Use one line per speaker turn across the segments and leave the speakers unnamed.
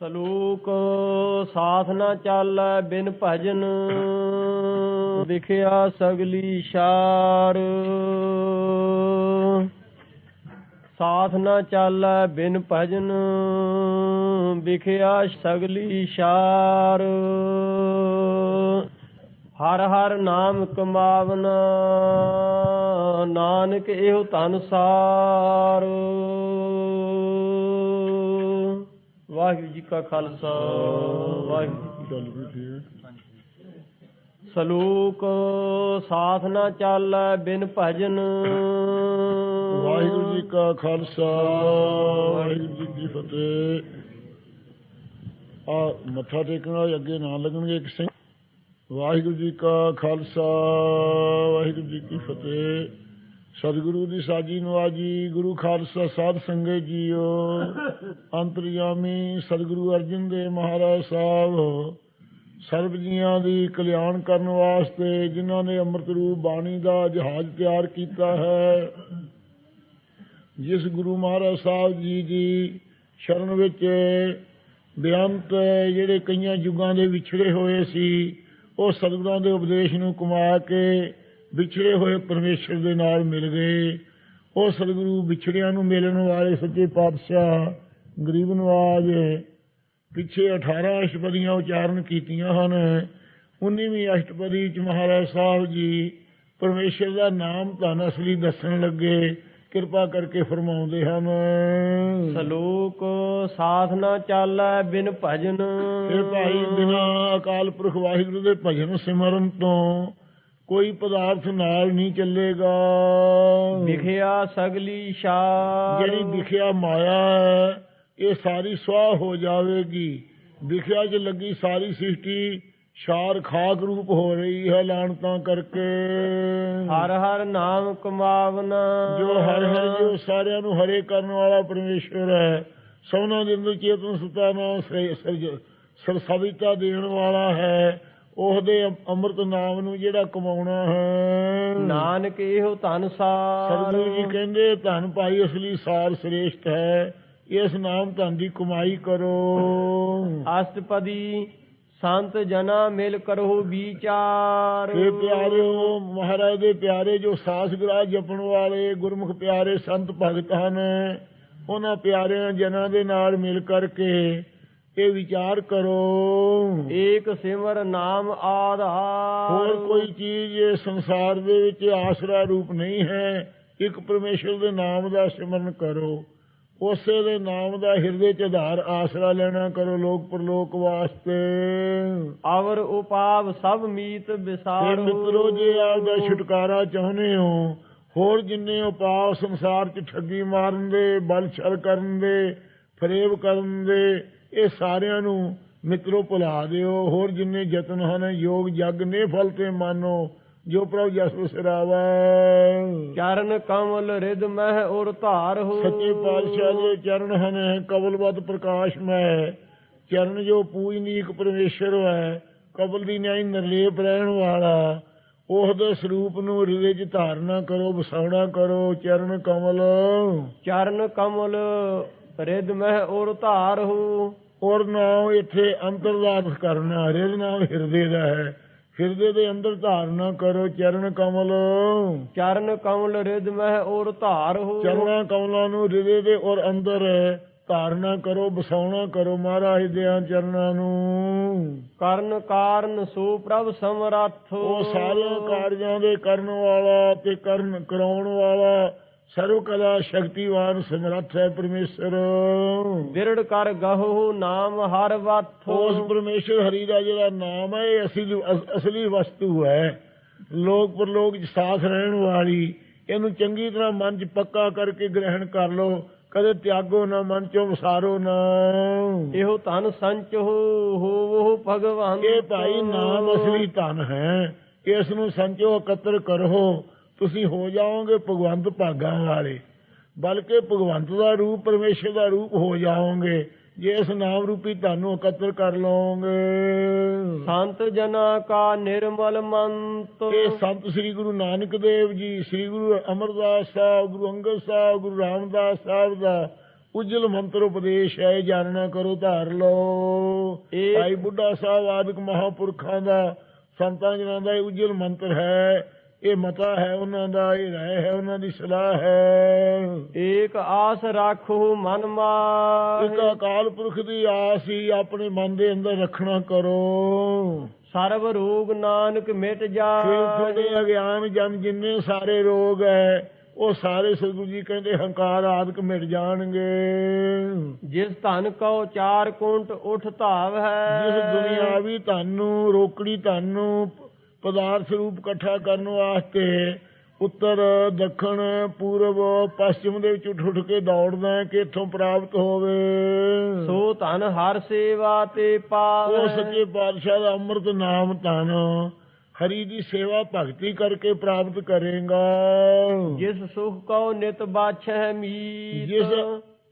ਸਲੂਕ ਸਾਥ ਨਾ ਚਾਲੈ ਬਿਨ ਭਜਨ, ਵਿਖਿਆ ਸਗਲੀ ਸ਼ਾਰ ਸਾਥ ਨਾ ਚਾਲੈ ਬਿਨ ਭਜਨ, ਵਿਖਿਆ ਸਗਲੀ ਸ਼ਾਰ ਹਰ ਹਰ ਨਾਮ ਕਮਾਵਨਾ, ਨਾਨਕ ਇਹੋ ਤਨ ਸਾਰ। ਵਾਹਿਗੁਰੂ ਜੀ ਕਾ ਖਾਲਸਾ ਵਾਹਿਗੁਰੂ ਜੀ ਕੀ ਫਤਿਹ। ਸਲੂਕ ਸਾਥ ਨਾ ਚਾਲੈ ਬਿਨ ਭਜਨ।
ਵਾਹਿਗੁਰੂ ਜੀ ਕਾ ਖਾਲਸਾ ਵਾਹਿਗੁਰੂ ਜੀ ਕੀ ਫਤਿਹ। ਆ ਮੱਥਾ ਟੇਕਣ ਵਾਲੇ ਅੱਗੇ ਨਾ ਲੱਗਣਗੇ ਇੱਕ ਸਿੰਘ। ਵਾਹਿਗੁਰੂ ਜੀ ਕਾ ਖਾਲਸਾ ਵਾਹਿਗੁਰੂ ਜੀ ਕੀ ਫਤਿਹ। ਸਤਿਗੁਰੂ ਦੀ ਸਾਜੀ ਨਵਾਜੀ, ਗੁਰੂ ਖਾਲਸਾ ਸਾਧ ਸੰਗਤ ਜੀਓ। ਅੰਤਰਯਾਮੀ ਸਤਿਗੁਰੂ ਅਰਜਨ ਦੇਵ ਮਹਾਰਾਜ ਸਾਹਿਬ, ਸਰਬ ਜੀਆਂ ਦੀ ਕਲਿਆਣ ਕਰਨ ਵਾਸਤੇ ਜਿਨ੍ਹਾਂ ਨੇ ਅੰਮ੍ਰਿਤ ਰੂਪ ਬਾਣੀ ਦਾ ਜਹਾਜ਼ ਤਿਆਰ ਕੀਤਾ ਹੈ। ਜਿਸ ਗੁਰੂ ਮਹਾਰਾਜ ਸਾਹਿਬ ਜੀ ਦੀ ਸ਼ਰਨ ਵਿੱਚ ਬੇਅੰਤ ਜਿਹੜੇ ਕਈਆਂ ਯੁੱਗਾਂ ਦੇ ਵਿਛੜੇ ਹੋਏ ਸੀ, ਉਹ ਸਤਿਗੁਰਾਂ ਦੇ ਉਪਦੇਸ਼ ਨੂੰ ਕਮਾ ਕੇ ਵਿਛੜੇ ਹੋਏ ਪਰਮੇਸ਼ਰ ਦੇ ਨਾਲ ਮਿਲ ਗਏ। ਉਹ ਸਤਿਗੁਰੂ ਵਿਛੜਿਆਂ ਨੂੰ ਮਿਲਣ ਵਾਲੇ ਸੱਚੇ ਪਾਤਸ਼ਾਹ ਗਰੀਬ ਨਵਾਜ ਪਿੱਛੇ 18 ਅਸ਼ਟਪਦੀਆਂ ਉਚਾਰਨ ਕੀਤੀਆਂ ਹਨ। 19ਵੀਂ ਅਸ਼ਟਪਦੀ ਚ ਮਹਾਰਾਜ ਸਾਹਿਬ ਜੀ ਪਰਮੇਸ਼ਰ ਦਾ ਨਾਮ ਧਨ ਅਸਲੀ ਦੱਸਣ ਲੱਗੇ। ਕਿਰਪਾ ਕਰਕੇ ਫਰਮਾਉਂਦੇ ਹਨ।
ਸਲੂਕ ਸਾਥ ਨਾ ਚਾਲੈ ਬਿਨ ਭਜਨ।
ਇਹ ਭਾਈ ਬਿਨਾ ਅਕਾਲ ਪੁਰਖ ਵਾਹਿਗੁਰੂ ਦੇ ਭਜਨ ਸਿਮਰਨ ਤੋਂ ਕੋਈ ਪਦਾਰਥ ਨਾਲ ਨਹੀਂ ਚੱਲੇਗਾ।
ਵਿਖਿਆ ਸਗਲੀ ਸ਼ਾਰ
ਜਿਹੜੀ ਵਿਖਿਆ ਮਾਇਆ ਹੈ ਇਹ ਸਾਰੀ ਸਵਾਹ ਹੋ ਜਾਵੇਗੀ। ਵਿਖਿਆ 'ਚ ਲੱਗੀ ਸਾਰੀ ਸ੍ਰਿਸ਼ਟੀ ਸ਼ਾਰ ਖਾਕ ਰੂਪ ਹੋ ਰਹੀ ਹੈ ਲਾਣਤਾਂ ਕਰਕੇ।
ਹਰ ਹਰ ਨਾਮ ਕਮਾਵਨਾ।
ਜੋ ਹਰ ਹਰ ਜੋ ਸਾਰਿਆਂ ਨੂੰ ਹਰੇ ਕਰਨ ਵਾਲਾ ਪਰਮੇਸ਼ਵਰ ਹੈ ਸਭਨਾਂ ਦੇ ਅੰਦਰ ਚੇਤਨ ਸੁਤਾ ਨਾਮ ਸਰਸਵਿਤਾ ਦੇਣ ਵਾਲਾ ਹੈ। ਉਹਦੇ ਅੰਮ੍ਰਿਤ ਨਾਮ ਨੂੰ ਜਿਹੜਾ ਕਮਾਉਣਾ ਹੈ।
ਨਾਨਕ ਇਹੋ ਧਨ ਸਾਰ।
ਸਤਿਗੁਰੂ ਜੀ ਕਹਿੰਦੇ ਧਨ ਭਾਈ ਅਸਲੀ ਸਾਰ ਸ੍ਰੇਸ਼ਟ ਹੈ। ਇਸ ਨਾਮ ਧਨ ਦੀ ਕਮਾਈ ਕਰੋ।
ਅਸ਼ਟਪਦੀ ਸੰਤ ਜਨਾ ਮਿਲ ਕਰੋ ਵਿਚਾਰ।
ਇਹ ਪਿਆਰਿਓ ਮਹਾਰਾਜ ਦੇ ਪਿਆਰੇ ਜੋ ਸਾਸ ਗ੍ਰਾਹ ਜਪਣ ਵਾਲੇ ਗੁਰਮੁਖ ਪਿਆਰੇ ਸੰਤ ਭਗਤ ਹਨ ਉਹਨਾਂ ਪਿਆਰਿਆਂ ਜਨਾਂ ਦੇ ਨਾਲ ਮਿਲ ਕਰਕੇ ਇਹ ਵਿਚਾਰ ਕਰੋ।
ਏਕ ਸਿਮਰ ਨਾਮ ਆਧਾਰ।
ਹੋਰ ਕੋਈ ਚੀਜ਼ ਇਸ ਸੰਸਾਰ ਦੇ ਵਿੱਚ ਆਸਰਾ ਰੂਪ ਨਹੀਂ ਹੈ ਇੱਕ ਪਰਮੇਸ਼ਰ ਦੇ ਨਾਮ ਦਾ ਸਿਮਰਨ ਕਰੋ। ਉਸੇ ਦੇ ਨਾਮ ਦਾ ਹਿਰਦੇ ਚ ਆਧਾਰ ਆਸਰਾ ਲੈਣਾ ਕਰੋ ਲੋਕ ਪਰਲੋਕ ਵਾਸਤੇ।
ਅਵਰ ਉਪਾਵ ਸਭ ਮੀਤ ਵਿਸਾਰ।
ਮਿੱਤਰੋ ਜੇ ਆਪ ਦਾ ਛੁਟਕਾਰਾ ਚਾਹੁੰਦੇ ਹੋ ਹੋਰ ਜਿੰਨੇ ਉਪਾਅ ਸੰਸਾਰ 'ਚ ਠੱਗੀ ਮਾਰਨ ਦੇ ਬਲ ਛਲ ਕਰਨ ਦੇ ਫਰੇਬ ਕਰਨ ਦੇ ਇਹ ਸਾਰਿਆਂ ਨੂੰ ਮਿੱਤਰੋ ਭੁਲਾ ਦਿਓ। ਹੋਰ ਜਿੰਨੇ ਯਤਨ ਹਨ ਯੋਗ ਜਗ ਨੇ ਫਲ ਤੇ ਮਾਨੋ ਜੋ ਪ੍ਰਭ ਜਸ ਸਿਰਾਵਾ।
ਚਰਨ ਕਮਲ ਰਿਦ ਮਹਿ ਔਰ ਧਾਰ ਹੋ।
ਸੱਚੇ ਪਾਤਸ਼ਾਹ ਦੇ ਚਰਨ ਹਨ ਕਬਲਵਤ ਪ੍ਰਕਾਸ਼ ਮੈਂ ਚਰਨ ਜੋ ਪੂਜਨੀਕ ਪਰਮੇਸ਼ਰ ਹੈ ਕਬਲ ਦੀ ਨਿਆਈ ਨਿਰਲੇਪ ਰਹਿਣ ਵਾਲਾ। ਉਸ ਦੇ ਸਰੂਪ ਨੂੰ ਹਿਰਦੇ 'ਚ ਧਾਰਨਾ ਕਰੋ ਵਸਾਉਣਾ ਕਰੋ ਚਰਨ ਕਮਲ।
ਚਰਨ ਕਮਲ ਰਿਦ ਮਹਿ ਔਰ ਧਾਰ ਹੋ।
ਔਰ ਨਾਮ ਇੱਥੇ ਅੰਤਰਦਾਤ ਕਰਨਾ ਰਿਦ ਨਾਮ ਹਿਰਦੇ ਦਾ ਹੈ। ਹਿਰਦੇ ਦੇ ਅੰਦਰ ਧਾਰਨਾ ਕਰੋ ਚਰਨ ਕਮਲ।
ਚਰਨ ਕਮਲ ਰਿਦ ਮਹਿ ਔਰ ਧਾਰ ਹੋ।
ਚਰਨਾਂ ਕਮਲਾਂ ਨੂੰ ਹਿਰਦੇ ਦੇ ਔਰ ਅੰਦਰ ਧਾਰਨਾ ਕਰੋ ਵਸਾਉਣਾ ਕਰੋ ਮਹਾਰਾਜ ਦੇ ਚਰਨਾਂ ਨੂੰ।
ਕਰਨ ਕਾਰਨ ਸੋ ਪ੍ਰਭ ਸਮਰੱਥ।
ਉਹ ਸਾਰੇ ਕਾਰਜਾਂ ਦੇ ਕਰਨ ਵਾਲਾ ਤੇ ਕਰਨ ਕਰਾਉਣ ਵਾਲਾ ਸਰਵ ਕਲਾ ਸ਼ਕਤੀਵਾਨ ਸਮਰੱਥ ਹੈ ਪਰਮੇਸ਼ਰ।
ਵਿਰੜ ਕਰ ਗਹੋ ਨਾਮ ਹਰ ਵਥ।
ਉਸ ਪਰਮੇਸ਼ਰ ਹਰੀ ਦਾ ਜਿਹੜਾ ਨਾਮ ਹੈ ਇਹ ਅਸਲੀ ਅਸ- ਅਸਲੀ ਵਸਤੂ ਹੈ। ਲੋਕ ਪਰਲੋਕ ਸਾਥ ਰਹਿਣ ਵਾਲੀ ਇਹਨੂੰ ਚੰਗੀ ਤਰ੍ਹਾਂ ਮਨ 'ਚ ਪੱਕਾ ਕਰਕੇ ਗ੍ਰਹਿਣ ਕਰ ਲਓ। ਕਦੇ ਤਿਆਗੋ ਨਾ ਮਨ 'ਚੋਂ ਵਿਸਾਰੋ ਨਾ।
ਇਹੋ ਧਨ ਸੰਚ ਹੋ ਹੋਵੋ ਭਗਵਾਨ।
ਇਹ ਭਾਈ ਨਾਮ ਅਸਲੀ ਧਨ ਹੈ। ਇਸ ਨੂੰ ਸੰਚੋ ਇਕੱਤਰ ਕਰੋ। ਤੁਸੀਂ ਹੋ ਜਾਓਗੇ ਭਗਵੰਤ ਭਾਗਾਂ ਵਾਲੇ। ਬਲਕਿ ਭਗਵੰਤ ਦਾ ਰੂਪ ਪਰਮੇਸ਼ਰ ਦਾ ਰੂਪ ਹੋ ਜਾਓਗੇ। ਜੇ ਇਸ ਨਾਮ ਰੂਪੀ ਧਨ ਨੂੰ ਇਕੱਤਰ ਕਰ ਲਓਗੇ।
ਸੰਤ ਜਨਾ ਕਾ ਨਿਰਮਲ ਮੰਤ।
ਇਹ ਸੰਤ ਸ੍ਰੀ ਗੁਰੂ ਨਾਨਕ ਦੇਵ ਜੀ ਸ੍ਰੀ ਗੁਰੂ ਅਮਰਦਾਸ ਸਾਹਿਬ ਗੁਰੂ ਅੰਗਦ ਸਾਹਿਬ ਗੁਰੂ ਰਾਮਦਾਸ ਸਾਹਿਬ ਦਾ ਉਜਲ ਮੰਤਰ ਉਪਦੇਸ਼ ਹੈ ਜਾਣਨਾ ਕਰੋ ਧਾਰ ਲਓ। ਭਾਈ ਬੁੱਢਾ ਸਾਹਿਬ ਆਦਿਕ ਮਹਾਪੁਰਖਾਂ ਦਾ ਸੰਤਾਂ ਜਨਾਂ ਦਾ ਇਹ ਉਜਲ ਮੰਤਰ ਹੈ। ਇਹ ਮਤਾ ਹੈ ਉਹਨਾਂ ਦਾ ਇਹ ਰਾਏ ਹੈ ਉਹਨਾਂ ਦੀ ਸਲਾਹ ਹੈ।
ਏਕ ਆਸ ਰਾਖੋ ਮਨ
ਇੱਕ
ਮਾਹਿ
ਅਕਾਲ ਪੁਰਖ ਦੀ ਆਸ ਹੀ ਆਪਣੇ ਮਨ ਦੇ ਅੰਦਰ ਰੱਖਣਾ ਕਰੋ।
ਸਰਬ ਰੋਗ ਨਾਨਕ ਮਿਟ ਜਾਏ।
ਤੁਹਾਡੇ ਅਗਿਆਨ ਜਨ ਜਿੰਨੇ ਸਾਰੇ ਰੋਗ ਹੈ ਉਹ ਸਾਰੇ ਸਤਿਗੁਰੂ ਜੀ ਕਹਿੰਦੇ ਹੰਕਾਰ ਆਦਿਕ ਮਿਟ ਜਾਣਗੇ।
ਜਿਸ ਧਨ ਕਉ ਚਾਰ ਕੁੰਟ ਉਠ ਧਾਵ। ਹੈ
ਜਿਸ ਦੁਨਿਆਵੀ ਧਨ ਨੂੰ ਰੋਕੜੀ ਧਨ ਨੂੰ ਪਦਾਰਥ ਰੂਪ ਇਕੱਠਾ ਕਰਨ ਵਾਸਤੇ ਉੱਤਰ ਦੱਖਣ ਪੂਰਬ ਪੱਛਮ ਦੇ ਵਿੱਚ ਉੱਠ ਉੱਠ ਕੇ ਦੌੜਦਾ ਕਿ ਇੱਥੋਂ ਪ੍ਰਾਪਤ ਹੋਵੇ।
ਸੋ ਧਨ ਹਰ ਸੇਵਾ ਤੇ ਪਾਵੈ।
ਉਹ ਸੱਚੇ ਪਾਤਸ਼ਾਹ ਦਾ ਅੰਮ੍ਰਿਤ ਨਾਮ ਧਨ ਹਰੀ ਦੀ ਸੇਵਾ ਭਗਤੀ ਕਰਕੇ ਪ੍ਰਾਪਤ ਕਰੇਗਾ।
ਜਿਸ ਸੁਖ ਕਉ ਨਿਤ ਬਾਛੈ ਮੀਤ।
ਜਿਸ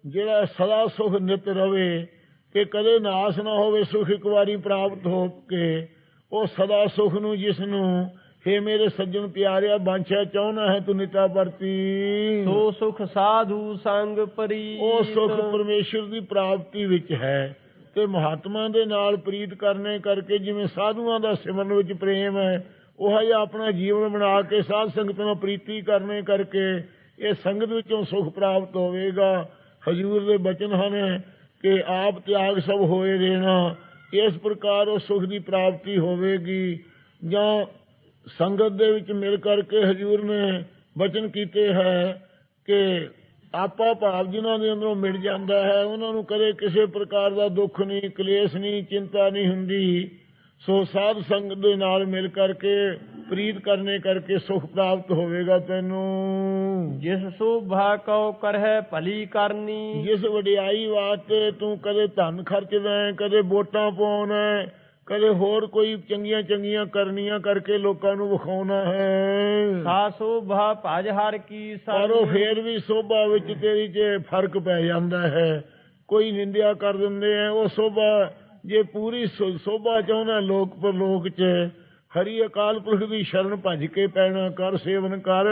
ਜਿਹੜਾ ਸਦਾ ਸੁਖ ਨਿਤ ਰਵੇ ਕਿ ਕਦੇ ਨਾਸ ਨਾ ਹੋਵੇ ਸੁਖ ਇੱਕ ਵਾਰੀ ਪ੍ਰਾਪਤ ਹੋ ਕੇ ਉਹ ਸਦਾ ਸੁਖ ਨੂੰ ਜਿਸ ਨੂੰ। ਹੇ ਮੇਰੇ ਸੱਜਣ ਪਿਆਰਿਆ ਬਾਂਛਾ ਚਾਹਣਾ ਹੈ ਤੂੰ ਨਿਤਾ ਵਰਤੀ।
ਸੋ ਸੁਖ ਸਾਧੂ ਸੰਗ ਪਰੀ
ਉਹ ਸੁਖ ਪਰਮੇਸ਼ਰ ਦੀ ਪ੍ਰਾਪਤੀ ਵਿੱਚ ਹੈ ਤੇ ਮਹਾਤਮਾ ਦੇ ਨਾਲ ਪ੍ਰੀਤ ਕਰਨੇ ਕਰਕੇ ਜਿਵੇਂ ਸਾਧੂਆਂ ਦਾ ਸਿਮਰਨ ਵਿੱਚ ਪ੍ਰੇਮ ਹੈ ਉਹ ਜਿਹਾ ਆਪਣਾ ਜੀਵਨ ਬਣਾ ਕੇ ਸਾਧ ਸੰਗਤ ਨਾਲ ਪ੍ਰੀਤੀ ਕਰਨੇ ਕਰਕੇ ਇਹ ਸੰਗਤ ਵਿੱਚੋਂ ਸੁਖ ਪ੍ਰਾਪਤ ਹੋਵੇਗਾ। ਹਜੂਰ ਦੇ ਬਚਨ ਹਨ ਕਿ ਆਪ ਤਿਆਗ ਸਭ ਹੋਏ ਰਹਿਣਾ ਇਸ ਪ੍ਰਕਾਰ ਉਹ ਸੁਖ ਦੀ ਪ੍ਰਾਪਤੀ ਹੋਵੇਗੀ। ਜਾਂ ਸੰਗਤ ਦੇ ਵਿੱਚ ਮਿਲ ਕਰਕੇ ਹਜੂਰ ਨੇ ਬਚਨ ਕੀਤੇ ਹੈ ਕਿ ਆਪਾ ਭਾਵ ਜਿਨ੍ਹਾਂ ਦੇ ਅੰਦਰੋਂ ਮਿਲ ਜਾਂਦਾ ਹੈ, ਉਹਨਾਂ ਨੂੰ ਕਦੇ ਕਿਸੇ ਪ੍ਰਕਾਰ ਦਾ ਦੁੱਖ ਨਹੀਂ ਕਲੇਸ਼ ਨਹੀਂ ਚਿੰਤਾ ਨਹੀਂ ਹੁੰਦੀ। ਸੋ ਸਾਧ ਸੰਗਤ ਦੇ ਨਾਲ ਮਿਲ ਕਰਕੇ ਪ੍ਰੀਤ ਕਰਨੇ ਕਰਕੇ ਸੁਖ ਪ੍ਰਾਪਤ ਹੋਵੇਗਾ ਤੈਨੂੰ।
ਜਿਸ ਸੋਭਾ ਕਉ ਕਰਹਿ ਭਲੀ ਕਰਨੀ।
ਜਿਸ ਵਡਿਆਈ ਵਾਸਤੇ ਤੂੰ ਕਦੇ ਧਨ ਖਰਚਦਾ ਹੈ ਕਦੇ ਵੋਟਾਂ ਪਾਉਣਾ ਕਦੇ ਹੋਰ ਕੋਈ ਚੰਗੀਆਂ ਚੰਗੀਆਂ ਕਰਨੀਆਂ ਕਰਕੇ ਲੋਕਾਂ ਨੂੰ ਵਿਖਾਉਣਾ ਹੈ।
ਸਾ ਸੋਭਾ ਭਜ ਹਰ ਕੀ
ਪਰ ਉਹ ਫੇਰ ਵੀ ਸੋਭਾ ਵਿੱਚ ਤੇਰੀ 'ਚ ਫ਼ਰਕ ਪੈ ਜਾਂਦਾ ਹੈ। ਕੋਈ ਨਿੰਦਿਆ ਕਰ ਦਿੰਦੇ ਆ ਉਹ ਸੋਭਾ ਜੇ ਪੂਰੀ ਸੋਭਾ ਚਾਹੁੰਦਾ ਲੋਕ ਪਰ ਲੋਕ 'ਚ ਹਰੀ ਅਕਾਲ ਪੁਰਖ ਦੀ ਸ਼ਰਨ ਭੱਜ ਕੇ ਪੈਣਾ ਕਰ, ਸੇਵਨ ਕਰ,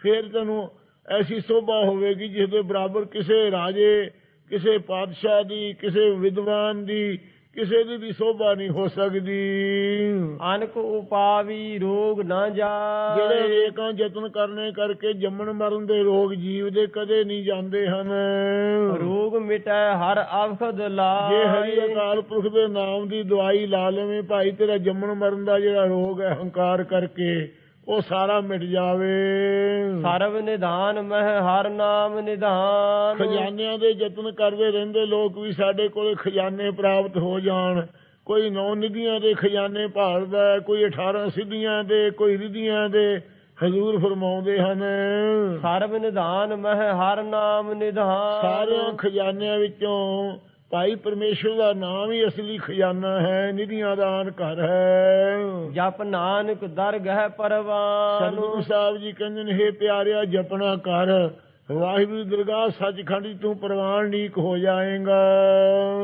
ਫੇਰ ਤੈਨੂੰ ਐਸੀ ਸੋਭਾ ਹੋਵੇਗੀ ਜਿਸ ਦੇ ਬਰਾਬਰ ਕਿਸੇ ਰਾਜੇ, ਕਿਸੇ ਪਾਤਸ਼ਾਹ ਦੀ, ਕਿਸੇ ਵਿਦਵਾਨ ਦੀ ਕਿਸੇ ਦੀ ਵੀ ਸੋਭਾ ਨਹੀਂ ਹੋ ਸਕਦੀ।
ਅਨਕ ਉਪਾਵੀ ਰੋਗ ਨਾ
ਜਿਹੜੇ
ਜਾਏ
ਏਕਾਂ ਯਤਨ ਕਰਨੇ ਕਰਕੇ ਜੰਮਣ ਮਰਨ ਦੇ ਰੋਗ ਜੀਵ ਦੇ ਕਦੇ ਨਹੀਂ ਜਾਂਦੇ ਹਨ।
ਰੋਗ ਮਿਟੈ ਹਰ ਆਫਤ ਲਾਏ।
ਜੇ ਹਰੀ ਅਕਾਲ ਪੁਰਖ ਦੇ ਨਾਮ ਦੀ ਦਵਾਈ ਲਾ ਲਵੇਂ ਭਾਈ ਤੇਰਾ ਜੰਮਣ ਮਰਨ ਦਾ ਜਿਹੜਾ ਰੋਗ ਹੈ ਹੰਕਾਰ ਕਰਕੇ ਉਹ ਸਾਰਾ ਮਿਟ ਜਾਵੇ।
ਸਰਬ ਨਿਧਾਨ ਮਹਿ ਹਰ ਨਾਮ ਨਿਧਾਨ।
ਖਜ਼ਾਨਿਆਂ ਦੇ ਯਤਨ ਕਰਦੇ ਰਹਿੰਦੇ ਲੋਕ ਵੀ ਸਾਡੇ ਕੋਲੇ ਖਜ਼ਾਨੇ ਪ੍ਰਾਪਤ ਹੋ ਜਾਣ। ਕੋਈ ਨੌ ਨਿਧੀਆਂ ਦੇ ਖਜ਼ਾਨੇ ਭਾਲਦਾ ਕੋਈ 18 ਸਿੱਧੀਆਂ ਦੇ ਕੋਈ ਰਿਧੀਆਂ ਦੇ ਹਜ਼ੂਰ ਫਰਮਾਉਂਦੇ ਹਨ।
ਸਰਬ ਨਿਧਾਨ ਮਹਿ ਹਰ ਨਾਮ ਨਿਧਾਨ।
ਸਾਰਿਆਂ ਖਜ਼ਾਨਿਆਂ ਵਿੱਚੋਂ ਭਾਈ ਪਰਮੇਸ਼ਰ ਦਾ ਨਾਮ ਹੀ ਅਸਲੀ ਖਜ਼ਾਨਾ ਹੈ ਨਿਧੀਆਂ ਦਾ ਆਨ ਘਰ ਹੈ।
ਜਪ ਨਾਨਕ ਦਰਗਹਿ ਪਰਵਾਨ।
ਸਤਿਗੁਰੂ ਸਾਹਿਬ ਜੀ ਕਹਿੰਦੇ ਨੇ ਹੇ ਪਿਆਰਿਆ ਜਪਣਾ ਕਰ ਵਾਹਿਗੁਰੂ ਦਰਗਾਹ ਸੱਚਖੰਡ ਤੂੰ ਪ੍ਰਵਾਨ ਨੀਕ ਹੋ ਜਾਏਗਾ।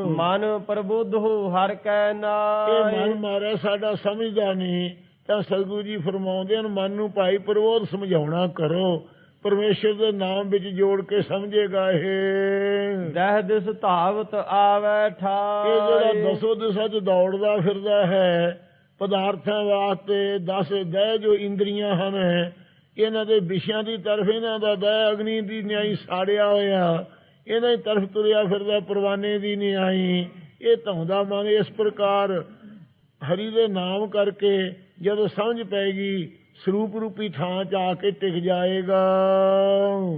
ਮਨ ਪ੍ਰਬੁੱਧ ਹੋ ਹਰ ਕੈ
ਇਹ
ਨਾਏ
ਮਨ ਮਾਰਿਆ ਸਾਡਾ ਸਮਝਦਾ ਨਹੀਂ। ਤਾਂ ਸਤਿਗੁਰੂ ਜੀ ਫਰਮਾਉਂਦੇ ਹਨ ਮਨ ਨੂੰ ਭਾਈ ਪ੍ਰਬੋਧ ਸਮਝਾਉਣਾ ਕਰੋ। ਪਰਮੇਸ਼ਰ ਦੇ ਨਾਮ ਵਿੱਚ ਜੋੜ ਕੇ ਸਮਝੇਗਾ ਇਹ।
ਦਹ ਦਿਸ ਧਾਵਤ ਆਵੈ
ਇਹ ਜਿਹੜਾ ਦਸੋ ਦਿਸ਼ਾ 'ਚ ਦੌੜਦਾ ਫਿਰਦਾ ਹੈ ਪਦਾਰਥਾਂ ਵਾਸਤੇ ਦਸ ਦਹਿ ਜੋ ਇੰਦਰੀਆਂ ਹਨ ਇਹਨਾਂ ਦੇ ਵਿਸ਼ਿਆਂ ਦੀ ਤਰਫ ਇਹਨਾਂ ਦਾ ਦਹਿ ਅਗਨੀ ਦੀ ਨਿਆਈ ਸਾੜਿਆ ਹੋਇਆ ਇਹਨਾਂ ਦੀ ਤਰਫ ਤੁਰਿਆ ਫਿਰਦਾ ਪਰਵਾਨੇ ਦੀ ਨਿਆਈ। ਇਹ ਧੌਂਦਾ ਮਨ ਇਸ ਪ੍ਰਕਾਰ ਹਰੀ ਦੇ ਨਾਮ ਕਰਕੇ ਜਦੋਂ ਸਮਝ ਪੈਗੀ ਸਰੂਪ ਰੂਪੀ ਥਾਂ 'ਚ ਆ ਕੇ ਟਿਕ ਜਾਏਗਾ।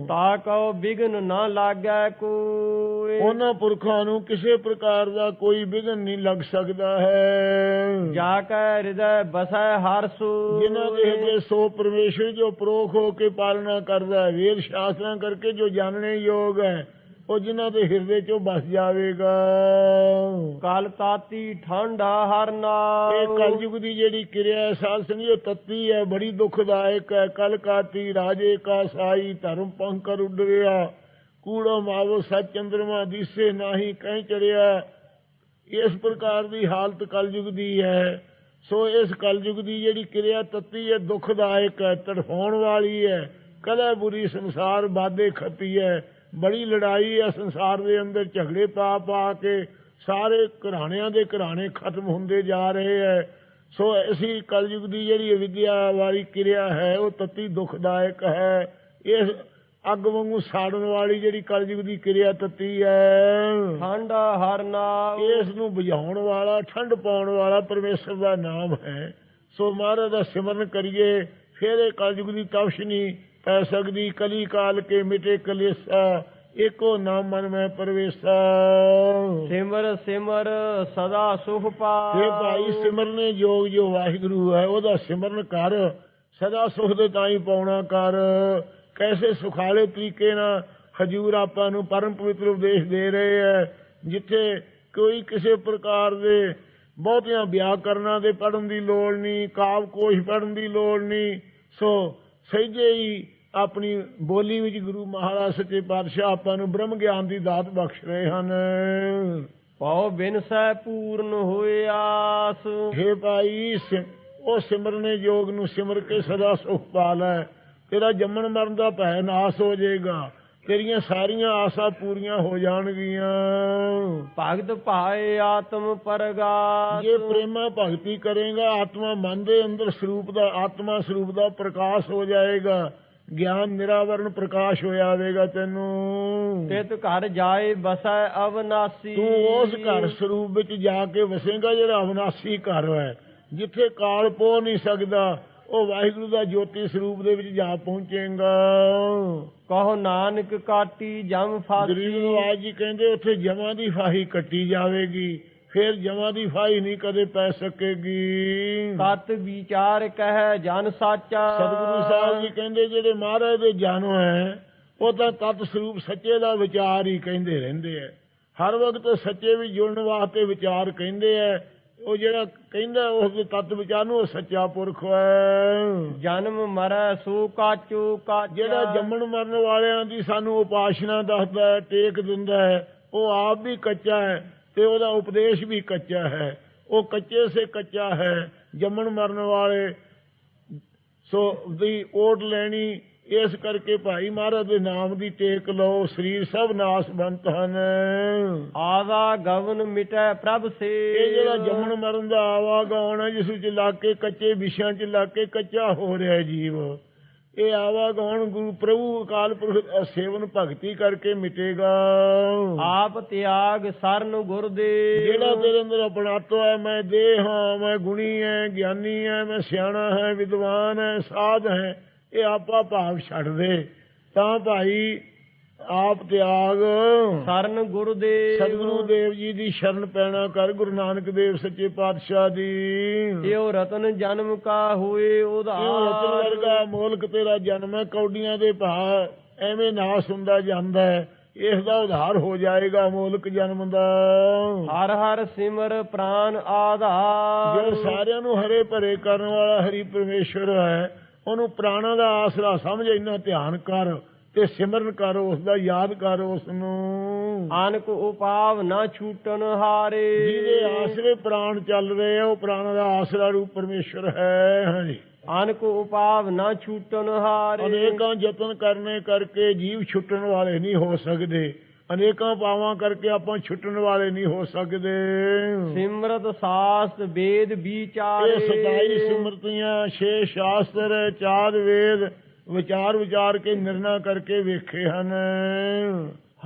ਤਾ ਕਉ ਬਿਗਨ ਨਾ ਲਾਗੈ ਕੋਏ
ਉਹਨਾਂ ਪੁਰਖਾਂ ਨੂੰ ਕਿਸੇ ਪ੍ਰਕਾਰ ਦਾ ਕੋਈ ਵਿਘਨ ਨਹੀਂ ਲੱਗ ਸਕਦਾ ਹੈ।
ਜਾ ਕੈ ਹਿਰਦੈ ਬਸੈ ਹਰ ਸੂ।
ਜਿਨ੍ਹਾਂ ਦੇ ਹਿਰਦੇ ਸੋ ਪਰਮੇਸ਼ਰ ਜੋ ਪ੍ਰੋਖ ਹੋ ਕੇ ਪਾਲਣਾ ਕਰਦਾ ਹੈ ਵੇਦ ਸ਼ਾਸਤਰਾਂ ਕਰਕੇ ਜੋ ਜਾਣਨੇ ਯੋਗ ਹੈ ਉਹ ਜਿਨ੍ਹਾਂ ਦੇ ਹਿਰਦੇ ਚੋਂ ਬਸ ਜਾਵੇਗਾ।
ਕਲ ਤਾਤੀ ਠੰਡਾ ਹਰ
ਇਹ
ਨਾਮ
ਕਲਯੁਗ ਦੀ ਜਿਹੜੀ ਕਿਰਿਆ ਹੈ ਸਾਧ ਸੰਗਿਓ ਤੱਤੀ ਹੈ ਬੜੀ ਦੁਖਦਾਇਕ ਹੈ। ਕਲ ਕਾਤੀ ਰਾਜੇ ਕਾ ਸਾਈ ਧਰਮ ਪੰਕਰ ਉੱਡ ਰਿਹਾ ਕੂੜੋ ਮਾਵੋ ਸੱਚ ਚੰਦਰਮਾ ਦਿਸੇ ਨਾਹੀ ਕਹਿ ਚੜਿਆ। ਇਸ ਪ੍ਰਕਾਰ ਦੀ ਹਾਲਤ ਕਲਯੁਗ ਦੀ ਹੈ। ਸੋ ਇਸ ਕਲਯੁਗ ਦੀ ਜਿਹੜੀ ਕਿਰਿਆ ਤੱਤੀ ਹੈ ਦੁਖਦਾਇਕ ਹੈ ਤੜਫਾਉਣ ਵਾਲੀ ਹੈ। ਕਦੇ ਬੁਰੀ ਸੰਸਾਰ ਬਾਦੇ ਖੱਤੀ ਹੈ। ਬੜੀ ਲੜਾਈ ਹੈ ਸੰਸਾਰ ਦੇ ਅੰਦਰ ਝਗੜੇ ਪਾ ਪਾ ਕੇ ਸਾਰੇ ਘਰਾਣਿਆਂ ਦੇ ਘਰਾਣੇ ਖਤਮ ਹੁੰਦੇ ਜਾ ਰਹੇ ਹੈ। ਸੋ ਐਸੀ ਕਲਯੁਗ ਦੀ ਜਿਹੜੀ ਵਿਦਿਆ ਵਾਲੀ ਕਿਰਿਆ ਹੈ ਉਹ ਤਤੀ ਦੁਖਦਾਇਕ ਹੈ। ਇਸ ਅੱਗ ਵਾਂਗੂ ਸਾੜਨ ਵਾਲੀ ਜਿਹੜੀ ਕਲਯੁਗ ਦੀ ਕਿਰਿਆ ਤਤੀ ਹੈ।
ਠੰਡਾ ਹਰ ਨਾਮ।
ਇਸ ਨੂੰ ਬੁਝਾਉਣ ਵਾਲਾ ਠੰਡ ਪਾਉਣ ਵਾਲਾ ਪਰਮੇਸ਼ਰ ਦਾ ਨਾਮ ਹੈ। ਸੋ ਮਹਾਰਾਜ ਦਾ ਸਿਮਰਨ ਕਰੀਏ ਫਿਰ ਇਹ ਕਲਯੁਗ ਦੀ ਤਪਸ਼ ਨਹੀਂ ਸਕਦੀ ਕਲੀ ਕਾਲ ਕੇ ਮਿਟੇ ਕਲੇਸਾ ਏਕੋ ਨਾਮ ਮਨ ਮੈਂ ਪਰਵੇਸਾ।
ਸਿਮਰ ਸਿਮਰ ਸਦਾ ਸੁਖ ਪਾ
ਇਹ ਭਾਈ ਸਿਮਰਨੇ ਯੋਗ ਜੋ ਵਾਹਿਗੁਰੂ ਹੈ ਉਹਦਾ ਸਿਮਰਨ ਕਰ। ਸਦਾ ਸੁਖ ਦੇ ਤਾਂ ਹੀ ਪਾਉਣਾ ਕਰ। ਕੈਸੇ ਸੁਖਾਲੇ ਤਰੀਕੇ ਨਾਲ ਹਜੂਰ ਆਪਾਂ ਨੂੰ ਪਰਮ ਪਵਿੱਤਰ ਉਪਦੇਸ਼ ਦੇ ਰਹੇ ਹੈ ਜਿੱਥੇ ਕੋਈ ਕਿਸੇ ਪ੍ਰਕਾਰ ਦੇ ਬਹੁਤੀਆਂ ਵਿਆਕਰਨਾਂ ਦੇ ਪੜਨ ਦੀ ਲੋੜ ਨਹੀਂ ਕਾਵ ਕੋਸ਼ ਪੜਨ ਦੀ ਲੋੜ ਨਹੀਂ। ਸੋ ਸਹਿਜੇ ਹੀ ਆਪਣੀ ਬੋਲੀ ਵਿੱਚ ਗੁਰੂ ਮਹਾਰਾਜ ਸੱਚੇ ਪਾਤਸ਼ਾਹ ਆਪਾਂ ਨੂੰ ਬ੍ਰਹਮ ਗਿਆਨ ਦੀ ਦਾਤ ਬਖਸ਼ ਰਹੇ ਹਨ।
ਪਉ ਬਿਨ ਸੈ ਪੂਰਨ ਹੋਏ ਆਸ।
ਹੇ ਭਾਈ ਉਹ ਸਿਮਰਨੇ ਯੋਗ ਨੂੰ ਸਿਮਰ ਕੇ ਸਦਾ ਸੁਖ ਪਾ ਲੈ ਤੇਰਾ ਜੰਮਣ ਮਰਨ ਦਾ ਭੈ ਨਾਸ ਹੋ ਜਾਏਗਾ। ਤੇਰੀਆਂ ਸਾਰੀਆਂ ਆਸਾਂ ਪੂਰੀਆਂ ਹੋ ਜਾਣਗੀਆਂ।
ਭਗਤ ਭਾਏ ਆਤਮ ਪਰਗਾਸ।
ਜੇ ਪ੍ਰੇਮਾ ਭਗਤੀ ਕਰੇਗਾ ਆਤਮਾ ਮਨ ਦੇ ਅੰਦਰ ਸਰੂਪ ਦਾ ਆਤਮਾ ਸਰੂਪ ਦਾ ਪ੍ਰਕਾਸ਼ ਹੋ ਜਾਏਗਾ। ਗਿਆਨ ਨਿਰਾਵਰਣ ਪ੍ਰਕਾਸ਼ ਹੋ ਜਾਵੇਗਾ ਤੈਨੂੰ।
ਤਿਤ ਘਰ ਜਾਏ ਬਸੈ ਅਵਨਾਸੀ।
ਤੂੰ ਉਸ ਘਰ ਸਰੂਪ ਵਿੱਚ ਜਾ ਕੇ ਵਸੇਗਾ ਜਿਹੜਾ ਅਵਨਾਸੀ ਘਰ ਹੈ। ਜਿੱਥੇ ਕਾਲ ਪੋ ਨਹੀਂ ਸਕਦਾ ਉਹ ਵਾਹਿਗੁਰੂ ਦਾ ਜੋਤੀ ਸਰੂਪ ਦੇ ਵਿੱਚ ਜਾ ਪਹੁੰਚੇਗਾ।
ਕਹੋ ਨਾਨਕ ਕਾਟੀ ਜਮ ਫਾਸੀ।
ਗਰੀਬ ਨਵਾਜ ਜੀ ਕਹਿੰਦੇ ਉੱਥੇ ਜਮਾਂ ਦੀ ਫਾਹੀ ਕੱਟੀ ਜਾਵੇਗੀ। ਫਿਰ ਜਮਾਂ ਦੀ ਫਾਹੀ ਨਹੀਂ ਕਦੇ ਪੈ ਸਕੇਗੀ।
ਤਤ ਵਿਚਾਰ ਕਹਿ ਜਨ ਸਾਚਾ।
ਸਤਿਗੁਰੂ ਸਾਹਿਬ ਜੀ ਕਹਿੰਦੇ ਜਿਹੜੇ ਮਹਾਰਾਜ ਦੇ ਜਾਨੋ ਹੈ ਉਹ ਤਾਂ ਤਤ ਸਰੂਪ ਸੱਚੇ ਦਾ ਵਿਚਾਰ ਹੀ ਕਹਿੰਦੇ ਰਹਿੰਦੇ ਆ ਹਰ ਵਕਤ ਸੱਚੇ ਵੀ ਜੁੜਨ ਵਾਸਤੇ ਵਿਚਾਰ ਕਹਿੰਦੇ ਆ ਉਹ ਜਿਹੜਾ ਕਹਿੰਦਾ ਉਸ ਦੇ ਤਤ ਵਿਚਾਰ ਨੂੰ ਉਹ ਸੱਚਾ ਪੁਰਖ ਹੈ
ਜਨਮ ਮਰੈ ਸੋ ਕਾਚੋ ਕਾਚਾ।
ਜਿਹੜਾ ਜੰਮਣ ਮਰਨ ਵਾਲਿਆਂ ਦੀ ਸਾਨੂੰ ਉਪਾਸ਼ਨਾ ਦੱਸਦਾ ਹੈ ਟੇਕ ਦਿੰਦਾ ਹੈ ਉਹ ਆਪ ਵੀ ਕੱਚਾ ਹੈ ਤੇ ਉਹਦਾ ਉਪਦੇਸ਼ ਵੀ ਕੱਚਾ ਹੈ। ਉਹ ਕੱਚੇ ਸੇ ਕੱਚਾ ਹੈ। ਜੰਮਣ ਮਰਨ ਵਾਲੇ ਸੋ ਦੀ ਓਟ ਲੈਣੀ ਇਸ ਕਰਕੇ ਭਾਈ ਮਹਾਰਾਜ ਦੇ ਨਾਮ ਦੀ ਟੇਕ ਲਓ। ਸਰੀਰ ਸਭ ਨਾਸਵੰਤ ਹਨ।
ਆਦਾ ਗਵਨ ਮਿਟੈ ਪ੍ਰਭ ਸੇ।
ਇਹ ਜਿਹੜਾ ਜੰਮਣ ਮਰਨ ਦਾ ਆਵਾਗਾਉਣ ਹੈ ਜਿਸ ਵਿੱਚ ਲੱਗ ਕੇ ਕੱਚੇ ਵਿਸ਼ਿਆਂ 'ਚ ਲੱਗ ਕੇ ਕੱਚਾ ਹੋ ਰਿਹਾ ਜੀਵ। ਇਹ ਆਵਾਗਾਉਣ ਗੁਰੂ ਪ੍ਰਭੂ ਅਕਾਲ ਪੁਰਖ ਸੇਵਨ ਭਗਤੀ ਕਰਕੇ ਮਿਟੇਗਾ।
ਆਪ ਤਿਆਗ ਸਰਨ ਗੁਰ ਦੇ।
ਜਿਹੜਾ ਤੇਰੇ ਅੰਦਰ ਆਪਣਾਤੋ ਹੈ ਮੈਂ ਦੇਹ ਹਾਂ ਮੈਂ ਗੁਣੀ ਹੈ ਗਿਆਨੀ ਹੈ ਮੈਂ ਸਿਆਣਾ ਹੈ ਵਿਦਵਾਨ ਹੈ ਸਾਧ ਹੈ ਇਹ ਆਪਾ ਭਾਵ ਛੱਡ ਦੇ। ਤਾਂ ਭਾਈ ਆਪ ਤਿਆਗ।
ਸਰਨ ਗੁਰ ਦੇ
ਸਤਿਗੁਰੂ ਦੇਵ ਜੀ ਦੀ ਸ਼ਰਨ ਪੈਣਾ ਕਰ ਗੁਰੂ ਨਾਨਕ ਦੇਵ ਸੱਚੇ ਪਾਤਸ਼ਾਹ ਦੀ।
ਇਹੋ ਰਤਨ ਜਨਮ ਕਾ ਹੋਏ
ਇਹ ਰਤਨ
ਉਧਾਰ
ਵਰਗਾ ਮੁਲਕ ਤੇਰਾ ਜਨਮ ਹੈ ਕੌਡੀਆਂ ਦੇ ਭਾ ਐਵੇਂ ਨਾਸ ਹੁੰਦਾ ਜਾਂਦਾ ਹੈ। ਇਸ ਦਾ ਉਧਾਰ ਹੋ ਜਾਏਗਾ ਮੁਲਕ ਜਨਮ ਦਾ।
ਹਰ ਹਰ ਸਿਮਰ ਪ੍ਰਾਨ ਆਧਾਰ।
ਜੋ ਸਾਰਿਆਂ ਨੂੰ ਹਰੇ ਭਰੇ ਕਰਨ ਵਾਲਾ ਹਰੀ ਪਰਮੇਸ਼ਵਰ ਹੈ ਉਹਨੂੰ ਪ੍ਰਾਣਾ ਦਾ ਆਸਰਾ ਸਮਝ ਇੰਨਾ ਧਿਆਨ ਕਰ। ਤੇ ਸਿਮਰਨ ਕਰ ਉਸ ਦਾ ਯਾਦ ਕਰ ਉਸ ਨੂੰ।
ਅਨਕ ਉਪਾਵ ਨਾ ਛੂਟਨ ਹਾਰੇ।
ਜਿਹਦੇ ਆਸਰੇ ਪ੍ਰਾਣ ਚੱਲ ਰਹੇ ਆ ਉਹ ਪ੍ਰਾਣਾ ਦਾ ਆਸਰਾ ਰੂਪ ਪਰਮੇਸ਼ਵਰ ਹੈ ਹਾਂਜੀ।
ਅਨਕ ਉਪਾਵ ਨਾ ਛੂਟਨ ਹਾਰੇ।
ਅਨੇਕਾਂ ਯਤਨ ਕਰਨੇ ਕਰਕੇ ਜੀਵ ਛੁੱਟਣ ਵਾਲੇ ਨਹੀਂ ਹੋ ਸਕਦੇ। ਅਨੇਕਾਂ ਪਾਵਾਂ ਕਰਕੇ ਆਪਾਂ ਛੁੱਟਣ ਵਾਲੇ ਨਹੀਂ ਹੋ ਸਕਦੇ।
ਸਿਮਰਤ ਸਾਸਤ ਵੇਦ ਵਿਚਾਰੇ।
ਇਹ ਸਤਾਈ ਸਿਮਰਤੀਆਂ ਛੇ ਸ਼ਾਸਤਰ ਚਾਰ ਵੇਦ ਵਿਚਾਰ ਵਿਚਾਰ ਕੇ ਨਿਰਣਾ ਕਰਕੇ ਵੇਖੇ ਹਨ।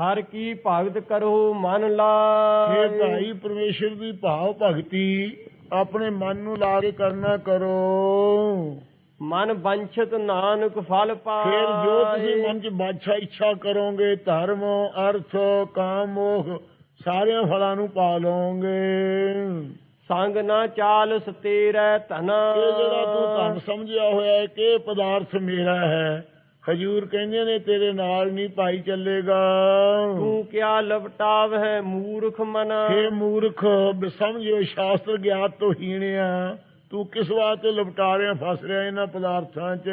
ਹਰ ਕੀ ਭਗਤ ਕਰੋ ਮਨ
ਇਹ
ਲਾਏ
ਭਾਈ ਪਰਮੇਸ਼ਰ ਦੀ ਭਾਵ ਭਗਤੀ ਆਪਣੇ ਮਨ ਨੂੰ ਲਾ ਕੇ ਕਰਨਾ ਕਰੋ।
ਮਨ ਬੰਛਤ ਨਾਨਕ ਫਲ ਪਾਏ।
ਫਿਰ ਜੋ ਤੁਸੀਂ ਮਨ 'ਚ ਬਾਦਸ਼ਾਹ ਇੱਛਾ ਕਰੋਗੇ ਧਰਮ ਅਰਥ ਕਾਮ ਮੋਹ ਸਾਰਿਆਂ ਫਲਾਂ ਨੂੰ ਪਾ ਲਓਗੇ।
ਸੰਗ ਨਾ ਚਾਲਸ ਤੇਰੇ ਧਨਾ।
ਇਹ ਜਿਹੜਾ ਤੂੰ ਧਨ ਸਮਝਿਆ ਹੋਇਆ ਹੈ ਕਿ ਇਹ ਪਦਾਰਥ ਮੇਰਾ ਹੈ? ਹਜੂਰ ਕਹਿੰਦੇ ਨੇ ਤੇਰੇ ਨਾਲ ਨਹੀਂ ਭਾਈ ਚੱਲੇਗਾ।
ਤੂੰ ਕਿਆ ਲਪਟਾਵ ਹੈ ਮੂਰਖ ਮਨ।
ਹੇ ਮੂਰਖ ਬ- ਸਮਝਿਓ ਸ਼ਾਸਤਰ ਗਿਆਤ ਤੋਂ ਹੀਣਿਆ ਤੂੰ ਕਿਸ ਵਾਸਤੇ ਲਪਟਾ ਰਿਹਾ ਫਸ ਰਿਹਾ ਇਹਨਾਂ ਪਦਾਰਥਾਂ 'ਚ?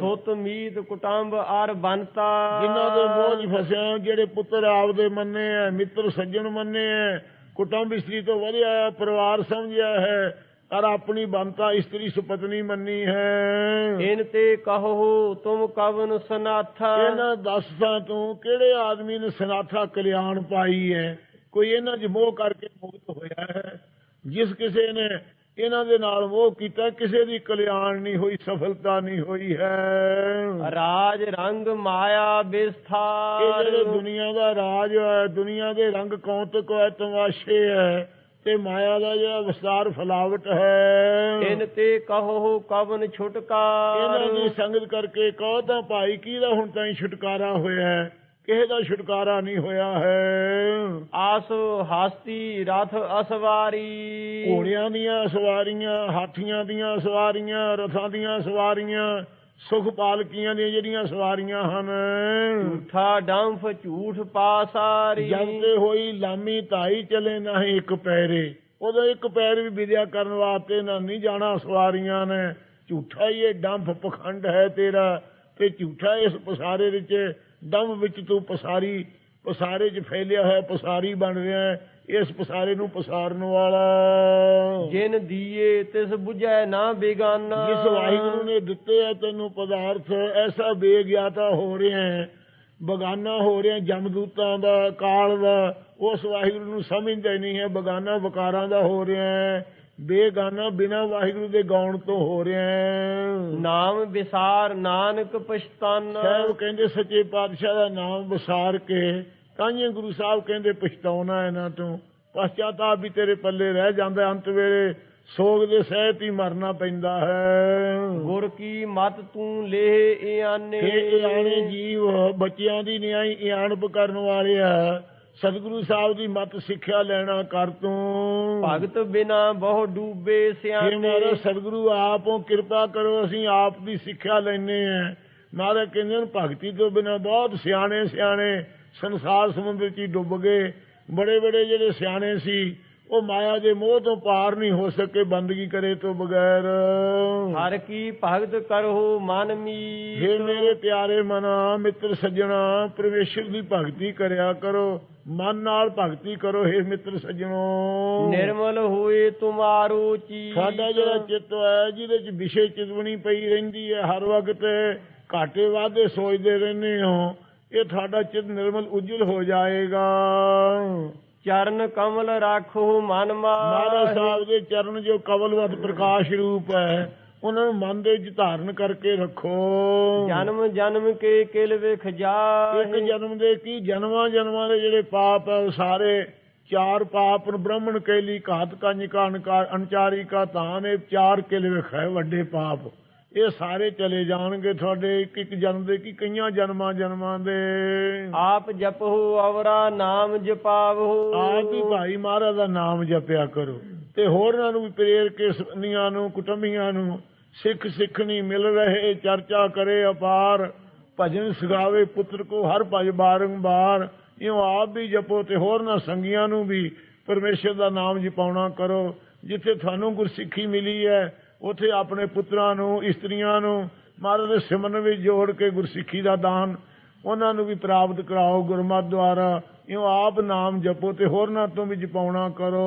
ਸੁਤ ਮੀਤ ਕੁਟੰਬ ਅਰ ਬੰਤਾ।
ਜਿਨ੍ਹਾਂ ਦੇ ਮੋਹ 'ਚ ਫਸਿਆ ਜਿਹੜੇ ਪੁੱਤਰ ਆਪਦੇ ਮੰਨੇ ਆ ਮਿੱਤਰ ਸੱਜਣ ਮੰਨੇ ਆ ਕੁਟੰਬ ਇਸਤਰੀ ਤੋਂ ਵਧਿਆ ਪਰਿਵਾਰ ਸਮਝਿਆ ਹੈ ਔਰ ਆਪਣੀ ਬੰਤਾ ਇਸਤਰੀ ਸੁਪਤਨੀ ਮੰਨੀ ਹੈ।
ਇਨ ਤੇ ਕਹੋ ਤੁਮ ਕਵਨ ਸਨਾਥਾ?
ਇਹਨਾਂ ਦੱਸਾਂ ਤੂੰ ਕਿਹੜੇ ਆਦਮੀ ਨੇ ਸਨਾਥਾ ਕਲਿਆਣ ਪਾਈ ਹੈ? ਕੋਈ ਇਹਨਾਂ 'ਚ ਮੋਹ ਕਰਕੇ ਮੁਕਤ ਹੋਇਆ ਹੈ? ਜਿਸ ਕਿਸੇ ਨੇ ਇਹਨਾਂ ਦੇ ਨਾਲ ਮੋਹ ਕੀਤਾ ਕਿਸੇ ਦੀ ਕਲਿਆਣ ਨਹੀਂ ਹੋਈ ਸਫਲਤਾ ਨਹੀਂ ਹੋਈ ਹੈ।
ਰਾਜ ਰੰਗ ਮਾਇਆ
ਇਹ
ਵਿਸਥਾਰ
ਜਿਹੜੇ ਦੁਨੀਆ ਦਾ ਰਾਜ ਹੈ ਦੁਨੀਆ ਦੇ ਰੰਗ ਕੌਤਕ ਹੈ ਤਮਾਸ਼ੇ ਹੈ ਤੇ ਮਾਇਆ ਦਾ ਜਿਹੜਾ ਵਿਸਤਾਰ ਫਲਾਵਟ ਹੈ।
ਇਨ ਤੇ ਕਹੋ ਕਵਨ
ਇਹਨਾਂ
ਛੁਟਕਾਰ
ਦੀ ਸੰਗਤ ਕਰਕੇ ਕਹੋ ਤਾਂ ਭਾਈ ਕਿਹਦਾ ਹੁਣ ਤਾਈਂ ਛੁਟਕਾਰਾ ਹੋਇਆ ਹੈ? ਕਿਸੇ ਦਾ ਛੁਟਕਾਰਾ ਨਹੀਂ ਹੋਇਆ ਹੈ।
ਆਸ ਹਸਤੀ ਰਥ ਅਸਵਾਰੀ।
ਘੋੜਿਆਂ ਦੀਆਂ ਸਵਾਰੀਆਂ ਹਾਥੀਆਂ ਦੀਆਂ ਸਵਾਰੀਆਂ ਰਥਾਂ ਦੀਆਂ ਸਵਾਰੀਆਂ ਸੁਖ ਪਾਲਕੀਆਂ ਦੀਆਂ ਜਿਹੜੀਆਂ ਸਵਾਰੀਆਂ ਹਨ।
ਝੂਠਾ ਡੰਫ ਝੂਠ ਪਾਸਾਰੀ।
ਜਦ ਹੋਈ ਲਾਮੀ ਧਾਈ ਚਲੇ ਨਹੀਂ ਇੱਕ ਪੈਰੇ। ਉਦੋਂ ਇੱਕ ਪੈਰ ਵੀ ਵਿਦਿਆ ਕਰਨ ਵਾਸਤੇ ਨਾ ਨਹੀਂ ਜਾਣਾ ਸਵਾਰੀਆਂ ਨੇ। ਝੂਠਾ ਹੀ ਇਹ ਡੰਫ ਪਖੰਡ ਹੈ ਤੇਰਾ ਤੇ ਝੂਠਾ ਇਸ ਪਸਾਰੇ ਵਿੱਚ ਦਮ ਵਿੱਚ ਤੂੰ ਪਸਾਰੀ ਪਸਾਰੇ 'ਚ ਫੈਲਿਆ ਹੋਇਆ ਪਸਾਰੀ ਬਣ ਰਿਹਾ ਹੈ ਇਸ ਪਸਾਰੇ ਨੂੰ ਪਸਾਰਨ ਵਾਲਾ।
ਜਿਨ ਦੀਏ ਤਿਸ 부ਝੈ ਨਾ ਬੇਗਾਨਾ।
ਜਿਸ ਵਾਹਿਗੁਰੂ ਨੇ ਦਿੱਤੇ ਹੈ ਤੈਨੂੰ ਪਦਾਰਥ ਐਸਾ ਬੇਗਿਆਤਾ ਹੋ ਰਿਹਾ ਹੈ ਬਗਾਨਾ ਹੋ ਰਿਹਾ ਜਮਦੂਤਾਂ ਦਾ ਕਾਲ ਦਾ ਉਸ ਵਾਹਿਗੁਰੂ ਨੂੰ ਸਮਝਦਾ ਨਹੀਂ ਹੈ ਬਗਾਨਾ ਵਕਾਰਾਂ ਦਾ ਹੋ ਰਿਹਾ ਹੈ। ਬੇਗਾਨਾ ਬਿਨਾ ਵਾਹਿਗੁਰੂ ਦੇ ਗਾਉਣ ਤੋਂ ਹੋ ਰਿਹਾ ਹੈ।
ਨਾਮ ਵਿਸਾਰ ਨਾਨਕ ਪਛਤਾਨਾ।
ਸਾਹਿਬ ਕਹਿੰਦੇ ਸੱਚੇ ਪਾਤਸ਼ਾਹ ਦਾ ਨਾਮ ਵਿਸਾਰ ਕੇ ਕਾਂਝੇ ਗੁਰੂ ਸਾਹਿਬ ਕਹਿੰਦੇ ਪਛਤਾਉਣਾ ਇਹਨਾਂ ਤੋਂ। ਪਛਤਾਤਾਪ ਵੀ ਤੇਰੇ ਪੱਲੇ ਰਹਿ ਜਾਂਦਾ ਅੰਤ ਵੇਲੇ ਸੋਗ ਦੇ ਸਹਿਤ ਹੀ ਮਰਨਾ ਪੈਂਦਾ ਹੈ।
ਗੁਰ ਕੀ ਮਤ ਤੂੰ ਲੇਹ ਇਆਨੇ?
ਇਹ ਇਆਣੇ ਜੀਵ ਬੱਚਿਆਂ ਦੀ ਨਿਆਈ ਇਆਣਪ ਕਰਨ ਵਾਲੇ ਆ। ਸਤਿਗੁਰੂ ਸਾਹਿਬ ਦੀ ਮਤ ਸਿੱਖਿਆ ਲੈਣਾ ਕਰ ਤੂੰ।
ਭਗਤ ਬਿਨਾ ਬਹੁ ਡੂਬੇ ਸਿਆਣੇ।
ਮਾਰੇ ਸਤਿਗੁਰੂ ਆਪੋਂ ਕਿਰਪਾ ਕਰੋ ਅਸੀਂ ਆਪ ਦੀ ਸਿੱਖਿਆ ਲੈਨੇ ਆ ਮਾਰੇ ਕਹਿੰਦੇ ਨੇ ਭਗਤੀ ਤੋਂ ਬਿਨਾ ਬਹੁਤ ਸਿਆਣੇ ਸਿਆਣੇ ਸੰਸਾਰ ਸਮੁੰਦਰ 'ਚ ਡੁੱਬ ਗਏ। ਬੜੇ ਬੜੇ ਜਿਹੜੇ ਸਿਆਣੇ ਸੀ ਉਹ ਮਾਇਆ ਦੇ ਮੋਹ ਤੋਂ ਪਾਰ ਨਹੀਂ ਹੋ ਸਕੇ ਬੰਦਗੀ ਕਰੇ ਤੋਂ ਬਗੈਰ।
ਹਰ ਕੀ ਭਗਤ ਕਰੋ ਮਨ ਮੀਤ।
ਮੇਰੇ ਪਿਆਰੇ ਮਨਾ ਮਿੱਤਰ ਸੱਜਣਾ ਪਰਮੇਸ਼ਰ ਦੀ ਭਗਤੀ ਕਰਿਆ ਕਰੋ। ਮਨ ਨਾਲ ਭਗਤੀ ਕਰੋ ਹੇ ਮਿੱਤਰ ਸੱਜਣੋ।
ਨਿਰਮਲ ਹੋਏ ਤੁਮਾਰੋ ਚੀ
ਸਾਡਾ ਜਿਹੜਾ ਚਿੱਤ ਹੈ ਜਿਹਦੇ ਚ ਵਿਸ਼ੇ ਚਿਤਵਣੀ ਪਈ ਰਹਿੰਦੀ ਹੈ ਹਰ ਵਕਤ ਘਾਟੇ ਵਾਧੇ ਸੋਚਦੇ ਰਹਿੰਦੇ ਹੋ ਇਹ ਤੁਹਾਡਾ ਚਿੱਤ ਨਿਰਮਲ ਉਜਲ ਹੋ ਜਾਏਗਾ।
ਚਰਨ ਕਮਲ ਰਾਖੋ ਮਨ
ਮਹਾਰਾਜ
ਮਾਹਿ
ਸਾਹਿਬ ਦੇ ਚਰਨ ਜੋ ਕਵਲਵਤ ਪ੍ਰਕਾਸ਼ ਰੂਪ ਹੈ ਉਹਨਾਂ ਨੂੰ ਮਨ ਦੇ ਵਿੱਚ ਧਾਰਨ ਕਰਕੇ ਰੱਖੋ।
ਜਨਮ ਜਨਮ ਕੇ ਕਿਲ ਵਿਖ
ਇੱਕ
ਜਾਹਿ
ਜਨਮ ਦੇ ਕੀ? ਜਨਮਾਂ ਜਨਮਾਂ ਦੇ ਜਿਹੜੇ ਪਾਪ ਹੈ ਉਹ ਸਾਰੇ ਚਾਰ ਪਾਪ ਨੂੰ। ਬ੍ਰਾਹਮਣ ਕੈਲੀ ਘਾਤ ਕੰਜ ਕਾ ਅਨਚਾਰੀ ਕਾ ਤਾਨ ਇਹ ਚਾਰ ਕਿਲ ਵਿਖਾਏ ਵੱਡੇ ਪਾਪ। ਇਹ ਸਾਰੇ ਚਲੇ ਜਾਣਗੇ ਤੁਹਾਡੇ ਇੱਕ ਇੱਕ ਜਨਮ ਦੇ ਕੀ ਕਈਆਂ ਜਨਮਾਂ ਜਨਮਾਂ ਦੇ।
ਆਪ ਜਪੋ ਅਵਰਾ ਨਾਮ ਜਪਾਵੋ
ਆਪ ਹੀ ਭਾਈ ਮਹਾਰਾਜ ਦਾ ਨਾਮ ਜਪਿਆ ਕਰੋ। ਤੇ ਹੋਰਨਾਂ ਨੂੰ ਵੀ ਪ੍ਰੇਰ ਕੇ ਸੰਨੀਆਂ ਨੂੰ ਕੁਟੰਬੀਆਂ ਨੂੰ ਸਿੱਖ ਸਿੱਖਣੀ ਮਿਲ ਰਹੇ ਚਰਚਾ ਕਰੇ ਅਪਾਰ। ਭਜਨ ਸਿਖਾਵੇ ਪੁੱਤਰ ਕੋ ਹਰ ਭਜ ਬਾਰੰਬਾਰ। ਇਉਂ ਆਪ ਵੀ ਜਪੋ ਤੇ ਹੋਰਨਾਂ ਸੰਗੀਆਂ ਨੂੰ ਵੀ ਪਰਮੇਸ਼ਰ ਦਾ ਨਾਮ ਜਪਾਉਣਾ ਕਰੋ। ਜਿੱਥੇ ਤੁਹਾਨੂੰ ਗੁਰਸਿੱਖੀ ਮਿਲੀ ਹੈ ਉਥੇ ਆਪਣੇ ਪੁੱਤਰਾਂ ਨੂੰ ਇਸਤਰੀਆਂ ਨੂੰ ਮਹਾਰਾਜ ਦੇ ਸਿਮਰਨ ਵਿੱਚ ਜੋੜ ਕੇ ਗੁਰਸਿੱਖੀ ਦਾ ਦਾਨ ਉਹਨਾਂ ਨੂੰ ਵੀ ਪ੍ਰਾਪਤ ਕਰਾਓ ਗੁਰਮਤ ਦੁਆਰਾ ਇਉਂ ਆਪ ਨਾਮ ਜਪੋ ਤੇ ਹੋਰਨਾਂ ਤੋਂ ਵੀ ਜਪਾਉਣਾ ਕਰੋ।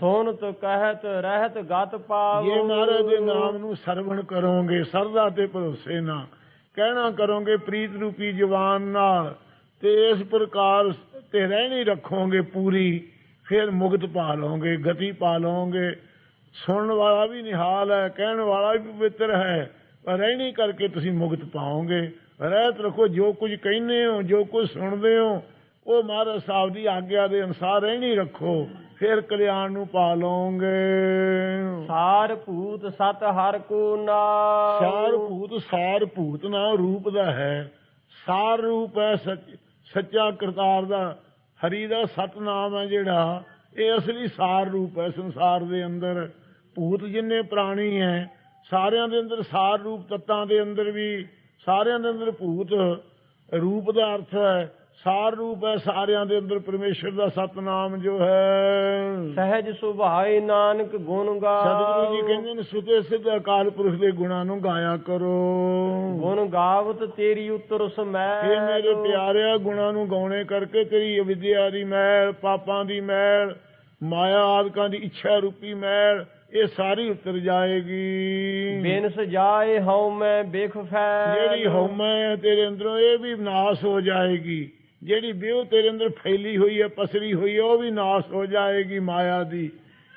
ਸੋਨਤ ਕਹਿਤ ਰਹਿਤ ਗਤ ਪਾਵੋ।
ਜੇ ਮਹਾਰਾਜ ਦੇ ਨਾਮ ਨੂੰ ਸਰਵਣ ਕਰੋਗੇ ਸਰਦਾ ਤੇ ਭਰੋਸੇ ਨਾਲ ਕਹਿਣਾ ਕਰੋਗੇ ਪ੍ਰੀਤ ਰੂਪੀ ਜਵਾਨ ਨਾਲ ਤੇ ਇਸ ਪ੍ਰਕਾਰ ਤੇ ਰਹਿਣੀ ਰੱਖੋਗੇ ਪੂਰੀ ਫਿਰ ਮੁਕਤ ਪਾ ਲਓਗੇ ਗਤੀ ਪਾ ਲਓਗੇ ਸੁਣਨ ਵਾਲਾ ਵੀ ਨਿਹਾਲ ਹੈ ਕਹਿਣ ਵਾਲਾ ਵੀ ਪਵਿੱਤਰ ਹੈ। ਪਰ ਰਹਿਣੀ ਕਰਕੇ ਤੁਸੀਂ ਮੁਕਤ ਪਾਓਗੇ। ਰਹਿਤ ਰੱਖੋ ਜੋ ਕੁਝ ਕਹਿੰਦੇ ਹੋ ਜੋ ਕੁਝ ਸੁਣਦੇ ਹੋ ਉਹ ਮਹਾਰਾਜ ਸਾਹਿਬ ਦੀ ਆਗਿਆ ਦੇ ਅਨੁਸਾਰ ਰਹਿਣੀ ਰੱਖੋ। ਫਿਰ ਕਲਿਆਣ ਨੂੰ ਪਾ ਲਓਗੇ।
ਸਾਰ ਭੂਤ ਸਤ ਹਰ ਕੋ ਨਾਮ।
ਸਾਰ ਭੂਤ ਸਾਰ ਭੂਤ ਨਾਮ ਰੂਪ ਦਾ ਹੈ। ਸਾਰ ਰੂਪ ਹੈ ਸੱਚ ਸੱਚਾ ਕਰਤਾਰ ਦਾ। ਹਰੀ ਦਾ ਸਤਨਾਮ ਹੈ ਜਿਹੜਾ ਇਹ ਅਸਲੀ ਸਾਰ ਰੂਪ ਹੈ ਸੰਸਾਰ ਦੇ ਅੰਦਰ। ਭੂਤ ਜਿੰਨੇ ਪ੍ਰਾਣੀ ਹੈ ਸਾਰਿਆਂ ਦੇ ਅੰਦਰ ਸਾਰ ਰੂਪ ਤੱਤਾਂ ਦੇ ਅੰਦਰ ਵੀ ਸਾਰਿਆਂ ਦੇ ਅੰਦਰ ਭੂਤ ਰੂਪ ਦਾ ਅਰਥ ਹੈ ਸਾਰ ਰੂਪ ਹੈ ਸਾਰਿਆਂ ਦੇ ਅੰਦਰ ਪਰਮੇਸ਼ਰ ਦਾ ਸਤਨਾਮ ਜੋ ਹੈ।
ਸਹਿਜ ਸੁਭਾਏ ਨਾਨਕ ਗੁਣ ਗਾ
ਸਤਿਗੁਰੂ ਜੀ ਕਹਿੰਦੇ ਨੇ ਸੁਤੇ ਸਿੱਧ ਅਕਾਲ ਪੁਰਖ ਦੇ ਗੁਣਾਂ ਨੂੰ ਗਾਇਆ ਕਰੋ।
ਗੁਣ ਗਾਵਤ ਤੇਰੀ ਉਤਰ ਸਮੈ
ਇਹ ਮੇਰੇ ਪਿਆਰਿਆ ਗੁਣਾਂ ਨੂੰ ਗਾਉਣੇ ਕਰਕੇ ਤੇਰੀ ਅਵਿਦਿਆ ਦੀ ਮੈਲ ਪਾਪਾਂ ਦੀ ਮੈਲ ਮਾਇਆ ਆਦਿਕਾਂ ਦੀ ਇੱਛਾ ਰੂਪੀ ਮੈਲ ਇਹ ਸਾਰੀ ਉਤਰ ਜਾਏਗੀ।
ਬਿਨਸ ਜਾਏ ਹਉ ਮੈਂ ਬਿਖ ਫੈਲ
ਜਿਹੜੀ ਹਉਮੈ ਹੈ ਤੇਰੇ ਅੰਦਰੋਂ ਇਹ ਵੀ ਨਾਸ ਹੋ ਜਾਏਗੀ। ਜਿਹੜੀ ਬਿਉ ਤੇਰੇ ਅੰਦਰ ਫੈਲੀ ਹੋਈ ਹੈ ਪਸਰੀ ਹੋਈ ਹੈ ਉਹ ਵੀ ਨਾਸ ਹੋ ਜਾਏਗੀ ਮਾਇਆ ਦੀ।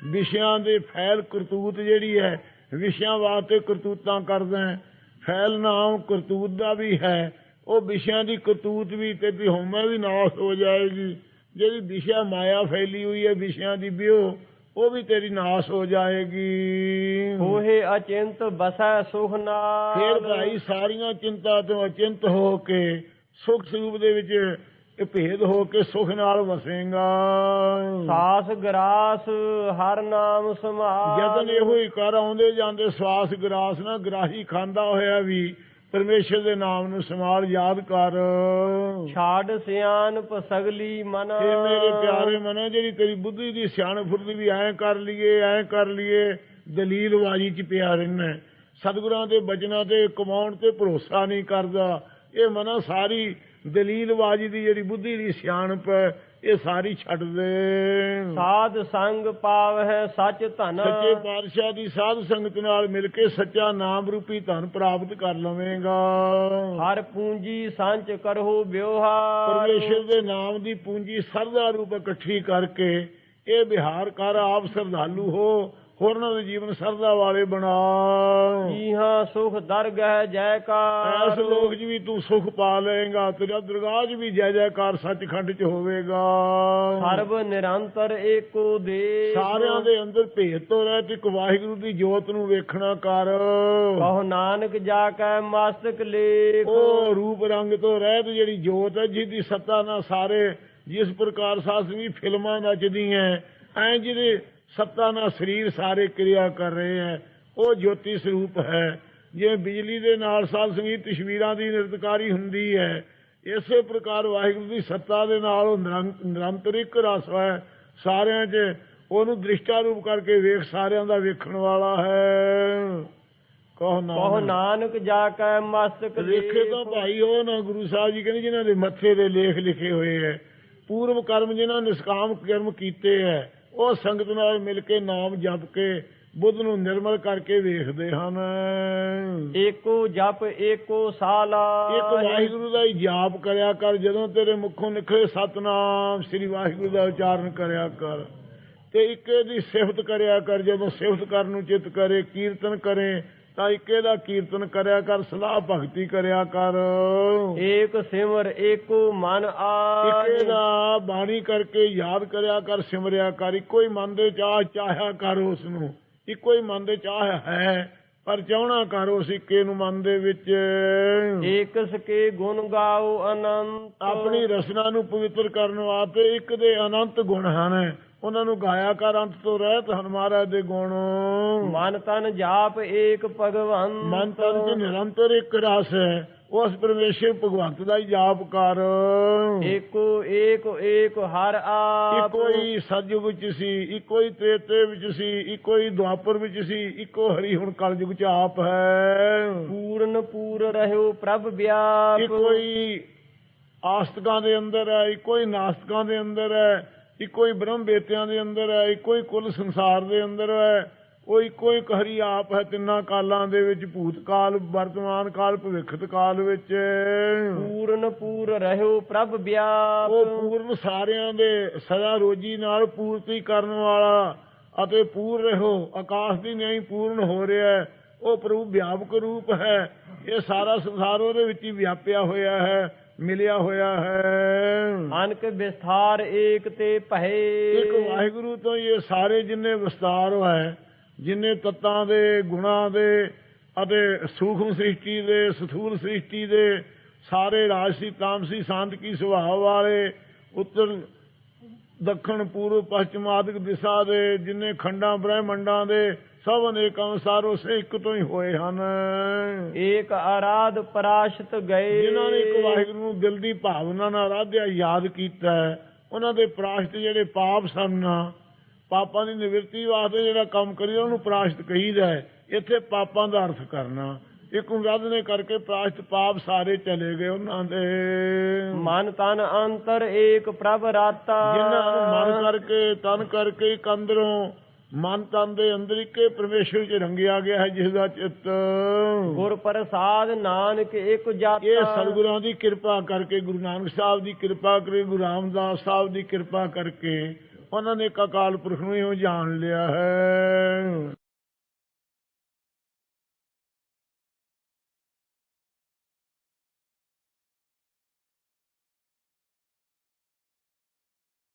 ਵਿਸ਼ਿਆਂ ਦੇ ਫੈਲ ਕਰਤੂਤ ਜਿਹੜੀ ਹੈ ਵਿਸ਼ਿਆਂ ਵਾਸਤੇ ਕਰਤੂਤਾਂ ਕਰਦਾ ਹੈ। ਫੈਲ ਨਾਮ ਕਰਤੂਤ ਦਾ ਵੀ ਹੈ। ਉਹ ਵਿਸ਼ਿਆਂ ਦੀ ਕਰਤੂਤ ਵੀ ਤੇ ਵੀ ਹਉਮੈ ਵੀ ਨਾਸ ਹੋ ਜਾਏਗੀ। ਜਿਹੜੀ ਵਿਸ਼ਾ ਮਾਇਆ ਫੈਲੀ ਹੋਈ ਹੈ ਵਿਸ਼ਿਆਂ ਦੀ ਬਿਉ ਉਹ ਵੀ ਤੇਰੀ ਨਾਸ ਹੋ ਜਾਏਗੀ।
ਹੋਏ ਅਚਿੰਤ ਬਸੈ ਸੁਖ ਨਾਲ।
ਫੇਰ ਭਾਈ ਸਾਰੀਆਂ ਚਿੰਤਾ ਤੋਂ ਅਚਿੰਤ ਹੋ ਕੇ ਸੁਖ ਸਰੂਪ ਦੇ ਵਿੱਚ ਇਹ ਭੇਦ ਹੋ ਕੇ ਸੁਖ ਨਾਲ ਵਸੇਗਾ।
ਸਾਸ ਗਰਾਸ ਹਰ ਨਾਮ ਸਮਾਲ
ਜਦਨ ਇਹੋ ਹੀ ਕਰ ਆਉਂਦੇ ਜਾਂਦੇ ਸਵਾਸ ਗਰਾਸ ਨਾ ਗਰਾਹੀ ਖਾਂਦਾ ਹੋਇਆ ਵੀ ਪਰਮੇਸ਼ਰ ਦੇ ਨਾਮ ਨੂੰ ਸਮਾਲ ਯਾਦ ਕਰ।
ਛਾੜ ਸਿਆਣਪ ਸਗਲੀ ਮਨ।
ਇਹ ਮੇਰੇ ਪਿਆਰੇ ਮਨੋ ਜਿਹੜੀ ਤੇਰੀ ਬੁੱਧੀ ਦੀ ਸਿਆਣਪ ਫੁਰਦੀ ਵੀ ਐਂ ਕਰ ਲਈਏ ਐਂ ਕਰ ਲਈਏ ਦਲੀਲਬਾਜ਼ੀ ਚ ਪਿਆ ਰਹਿਣਾ। ਸਤਿਗੁਰਾਂ ਦੇ ਬਚਨਾਂ ਤੇ ਕਮਾਉਣ ਤੇ ਭਰੋਸਾ ਨਹੀਂ ਕਰਦਾ। ਇਹ ਮਨਾ ਸਾਰੀ ਦਲੀਲਬਾਜ਼ੀ ਦੀ ਜਿਹੜੀ ਬੁੱਧੀ ਦੀ ਸਿਆਣਪ ਹੈ ਇਹ ਸਾਰੀ ਛੱਡ ਦੇ।
ਸਾਧ ਸੰਗ ਪਾਵਹਿ ਸਚ ਧਨ।
ਸੱਚੇ ਪਾਤਸ਼ਾਹ ਦੀ ਸਾਧ ਸੰਗਤ ਨਾਲ ਮਿਲ ਕੇ ਸੱਚਾ ਨਾਮ ਰੂਪੀ ਧਨ ਪ੍ਰਾਪਤ ਕਰ ਲਵੇਂਗਾ।
ਹਰ ਪੂੰਜੀ ਸੰਚ ਕਰੋ ਵਿਵਹਾਰ
ਪਰਮੇਸ਼ਰ ਦੇ ਨਾਮ ਦੀ ਪੂੰਜੀ ਸਰਦਾ ਰੂਪ ਇਕੱਠੀ ਕਰਕੇ ਇਹ ਵਿਹਾਰ ਕਰ ਆਪ ਸਰਦਾਲੂ ਹੋ। ਹੋਰਨਾਂ ਦੇ ਜੀਵਨ ਸਰਦਾ ਵਾਲੇ ਬਣਾ।
ਜੀ ਹਾਂ ਸੁਖ ਦਰਗਹਿ ਜੈਕਾਰ।
ਐਸ ਲੋਕ 'ਚ ਵੀ ਤੂੰ ਸੁਖ ਪਾ ਲਏਗਾ ਤੇਰਾ ਦਰਗਾਹ 'ਚ ਵੀ ਜੈ ਜੈਕਾਰ ਸੱਚਖੰਡ 'ਚ ਹੋਵੇਗਾ।
ਸਰਬ ਨਿਰੰਤਰ ਏਕੋ ਦੇ
ਸਾਰਿਆਂ ਦੇ ਅੰਦਰ ਭੇਦ ਤੋਂ ਰਹਿ ਤੇ ਇੱਕ ਵਾਹਿਗੁਰੂ ਦੀ ਜੋਤ ਨੂੰ ਵੇਖਣਾ ਕਰ।
ਕਹੋ ਨਾਨਕ ਜਾ ਕੈ ਮਸਤਕ ਲੇਖ।
ਉਹ ਰੂਪ ਰੰਗ ਤੋਂ ਰਹਿਤ ਜਿਹੜੀ ਜੋਤ ਹੈ ਜਿਹਦੀ ਸੱਤਾ ਨਾਲ ਸਾਰੇ ਜਿਸ ਪ੍ਰਕਾਰ ਸਾਸਵੀ ਫਿਲਮਾਂ ਨੱਚਦੀਆਂ ਐ ਜਿਹਦੇ ਸੱਤਾ ਨਾਲ ਸਰੀਰ ਸਾਰੇ ਕਿਰਿਆ ਕਰ ਰਹੇ ਹੈ। ਉਹ ਜੋਤੀ ਸਰੂਪ ਹੈ। ਜਿਵੇਂ ਬਿਜਲੀ ਦੇ ਨਾਲ ਸਾਧ ਸੰਗੀਤ ਤਸਵੀਰਾਂ ਦੀ ਨਿਰਤਕਾਰੀ ਹੁੰਦੀ ਹੈ। ਇਸੇ ਪ੍ਰਕਾਰ ਵਾਹਿਗੁਰੂ ਦੀ ਸੱਤਾ ਦੇ ਨਾਲ ਨਿਰੰਤਰਿਕ ਰਸ ਹੈ। ਸਾਰਿਆਂ 'ਚ ਉਹਨੂੰ ਦ੍ਰਿਸ਼ਟਾ ਰੂਪ ਕਰਕੇ ਵੇਖ ਸਾਰਿਆਂ ਦਾ ਵੇਖਣ ਵਾਲਾ ਹੈ। ਕਹੋ
ਨਾਨਕ। ਜਾ ਕੈ ਮਸਤਕ
ਲਿਖੇ ਤਾਂ ਭਾਈ ਉਹ ਨਾ ਗੁਰੂ ਸਾਹਿਬ ਜੀ ਕਹਿੰਦੇ ਜਿਨ੍ਹਾਂ ਦੇ ਮੱਥੇ ਦੇ ਲੇਖ ਲਿਖੇ ਹੋਏ ਹੈ। ਪੂਰਵ ਕਰਮ ਜਿਨ੍ਹਾਂ ਨਿਸ਼ਕਾਮ ਕਰਮ ਕੀਤੇ ਹੈ ਉਹ ਸੰਗਤ ਨਾਲ ਮਿਲ ਕੇ ਨਾਮ ਜਪ ਕੇ ਬੁੱਧ ਨੂੰ ਨਿਰਮਲ ਕਰਕੇ ਵੇਖਦੇ ਹਨ।
ਏਕੋ ਜਪ ਏਕੋ ਸਾਲਾ।
ਇੱਕ ਵਾਹਿਗੁਰੂ ਦਾ ਹੀ ਜਾਪ ਕਰਿਆ ਕਰ ਜਦੋਂ ਤੇਰੇ ਮੁਖੋਂ ਨਿਕਲੇ ਸਤਨਾਮ ਸ੍ਰੀ ਵਾਹਿਗੁਰੂ ਦਾ ਉਚਾਰਨ ਕਰਿਆ ਕਰ। ਤੇ ਇੱਕੇ ਦੀ ਸਿਫਤ ਕਰਿਆ ਕਰ ਜਦੋਂ ਸਿਫਤ ਕਰਨ ਨੂੰ ਚਿੱਤ ਕਰੇ ਕੀਰਤਨ ਕਰੇ ਤਾਂ ਇੱਕੇ ਦਾ ਕੀਰਤਨ ਕਰਿਆ ਕਰ ਸਲਾਹ ਭਗਤੀ ਕਰਿਆ ਕਰ।
ਏਕ ਸਿਮਰ ਏਕੋ ਮਨ ਆਜ।
ਇੱਕੇ ਦਾ ਬਾਣੀ ਕਰਕੇ ਯਾਦ ਕਰਿਆ ਕਰ ਸਿਮਰਿਆ ਕਰ। ਇੱਕੋ ਹੀ ਮਨ ਦੇ ਚਾਹ ਚਾਹਿਆ ਕਰ ਉਸ ਨੂੰ ਇੱਕੋ ਹੀ ਮਨ ਦੇ ਚਾਹ ਹੈ ਪਰ ਚਾਹਣਾ ਕਰ ਉਸ ਇੱਕੇ ਨੂੰ ਮਨ ਦੇ ਵਿੱਚ।
ਏਕ ਸਕੇ ਗੁਣ ਗਾਓ ਅਨੰਤ।
ਆਪਣੀ ਰਸਨਾ ਨੂੰ ਪਵਿੱਤਰ ਕਰਨ ਵਾਸਤੇ ਇੱਕ ਦੇ ਅਨੰਤ ਗੁਣ ਹਨ। ਉਹਨਾਂ ਨੂੰ ਗਾਇਆ ਕਰ ਅੰਤ ਤੋਂ ਰਹਿਤ ਹਨ ਮਹਾਰਾਜ ਦੇ ਗੁਣ।
ਮਨ ਤਨ ਜਾਪ ਏਕ ਭਗਵੰਤ।
ਮਨ ਤਨ ਚ ਨਿਰੰਤਰ ਇੱਕ ਰਸ ਹੈ ਉਸ ਪਰਮੇਸ਼ਰ ਭਗਵੰਤ ਦਾ ਹੀ ਜਾਪ ਕਰ।
ਏਕੋ ਏਕ ਏਕ ਹਰ ਆਪ।
ਇੱਕੋ ਹੀ ਸਤਯੁਗ ਵਿੱਚ ਸੀ ਇੱਕੋ ਹੀ ਤ੍ਰੇਤੇ ਵਿੱਚ ਸੀ ਇੱਕੋ ਹੀ ਦੁਆਪਰ ਵਿੱਚ ਸੀ ਇੱਕੋ ਹਰੀ ਹੁਣ ਕਲਯੁਗ ਚ ਆਪ ਹੈ।
ਪੂਰਨ ਪੂਰ ਰਹਿਓ ਪ੍ਰਭ ਵਿਆਪ।
ਇੱਕੋ ਹੀ ਆਸਤਕਾਂ ਦੇ ਅੰਦਰ ਹੈ ਇੱਕੋ ਹੀ ਨਾਸਤਕਾਂ ਦੇ ਅੰਦਰ ਹੈ ਇੱਕੋ ਹੀ ਬ੍ਰਹਮ ਬੇਤਿਆਂ ਦੇ ਅੰਦਰ ਹੈ ਇੱਕੋ ਹੀ ਕੁੱਲ ਸੰਸਾਰ ਦੇ ਅੰਦਰ ਹੈ ਉਹ ਇੱਕੋ ਇੱਕ ਹਰੀ ਆਪ ਹੈ ਤਿੰਨਾਂ ਕਾਲਾਂ ਦੇ ਵਿੱਚ ਭੂਤ ਕਾਲ ਵਰਤਮਾਨ ਕਾਲ ਭਵਿੱਖਤ ਕਾਲ ਵਿੱਚ।
ਪੂਰਨ ਪੂਰ ਰਹਿਓ ਪ੍ਰਭ ਵਿਆਪ।
ਉਹ ਪੂਰਨ ਸਾਰਿਆਂ ਦੇ ਸਦਾ ਰੋਜੀ ਨਾਲ ਪੂਰਤੀ ਕਰਨ ਵਾਲਾ ਅਤੇ ਪੂਰ ਰਹੋ ਆਕਾਸ਼ ਦੀ ਨਹੀਂ ਪੂਰਨ ਹੋ ਰਿਹਾ ਹੈ। ਉਹ ਪ੍ਰਭੂ ਵਿਆਪਕ ਰੂਪ ਹੈ। ਇਹ ਸਾਰਾ ਸੰਸਾਰ ਉਹਦੇ ਵਿੱਚ ਹੀ ਵਿਆਪਿਆ ਹੋਇਆ ਹੈ। ਮਿਲਿਆ ਹੋਇਆ ਹੈ।
ਅਨਕ ਵਿਸਥਾਰ ਏਕ ਤੇ ਭਏ।
ਇੱਕ ਵਾਹਿਗੁਰੂ ਤੋਂ ਇਹ ਸਾਰੇ ਜਿੰਨੇ ਵਿਸਤਾਰ ਹੈ ਜਿੰਨੇ ਤੱਤਾਂ ਦੇ ਗੁਣਾਂ ਦੇ ਅਤੇ ਸੂਖਮ ਸ੍ਰਿਸ਼ਟੀ ਦੇ ਸਥੂਲ ਸ੍ਰਿਸ਼ਟੀ ਦੇ ਸਾਰੇ ਰਾਜਸੀ ਤਾਮਸੀ ਸ਼ਾਂਤਕੀ ਸੁਭਾਅ ਵਾਲੇ ਉੱਤਰ ਦੱਖਣ ਪੂਰਬ ਪੱਛਮ ਆਦਿਕ ਦਿਸ਼ਾ ਦੇ ਜਿੰਨੇ ਖੰਡਾਂ ਬ੍ਰਹਿਮੰਡਾਂ ਦੇ ਸਭ ਅਨੇਕ ਅਨਸਾਰ ਉਸੇ ਇੱਕ ਤੋਂ ਹੀ ਹੋਏ ਹਨ।
ਏਕ ਆਰਾਧ ਪਰਾਸ਼ਤ ਗਏ।
ਜਿਨ੍ਹਾਂ ਨੇ ਇੱਕ ਵਾਹਿਗੁਰੂ ਨੂੰ ਦਿਲ ਦੀ ਭਾਵਨਾ ਨਾਲ ਆਰਾਧਿਆ ਯਾਦ ਕੀਤਾ ਉਹਨਾਂ ਦੇ ਪ੍ਰਾਸ਼ਤ ਜਿਹੜੇ ਪਾਪ ਸਨ ਪਾਪਾਂ ਦੀ ਨਿਵਰਤੀ ਵਾਸਤੇ ਜਿਹੜਾ ਕੰਮ ਕਰੀਦਾ ਉਹਨੂੰ ਪ੍ਰਾਸ਼ਤ ਕਹੀਦਾ ਹੈ। ਇੱਥੇ ਪਾਪਾਂ ਦਾ ਅਰਥ ਕਰਨਾ। ਇੱਕ ਉਮਰਾਦ ਨੇ ਕਰਕੇ ਪ੍ਰਾਸ਼ਤ ਪਾਪ ਸਾਰੇ ਚਲੇ ਗਏ ਉਹਨਾਂ ਦੇ।
ਮਨ ਤਨ ਅੰਤਰ ਏਕ ਪ੍ਰਭ ਰਾਤਾ।
ਜਿਨ੍ਹਾਂ ਨੂੰ ਮਨ ਕਰਕੇ ਤਨ ਕਰਕੇ ਇੱਕ ਅੰਦਰੋਂ ਮਨ ਤਨ ਦੇ ਅੰਦਰ ਇੱਕੇ ਪਰਮੇਸ਼ਰ ਚ ਰੰਗਿਆ ਗਿਆ ਹੈ ਜਿਸ ਦਾ ਚਿੱਤ।
ਗੁਰ ਪ੍ਰਸਾਦ ਨਾਨਕ ਇੱਕ ਜਾਤਾ।
ਇਹ ਸਤਿਗੁਰਾਂ ਦੀ ਕਿਰਪਾ ਕਰਕੇ ਗੁਰੂ ਨਾਨਕ ਸਾਹਿਬ ਦੀ ਕਿਰਪਾ ਕਰੇ ਗੁਰੂ ਰਾਮਦਾਸ ਸਾਹਿਬ ਦੀ ਕਿਰਪਾ ਕਰਕੇ ਉਹਨਾਂ ਨੇ ਇੱਕ ਅਕਾਲ ਪੁਰਖ ਨੂੰ ਹੀ ਜਾਣ ਲਿਆ ਹੈ।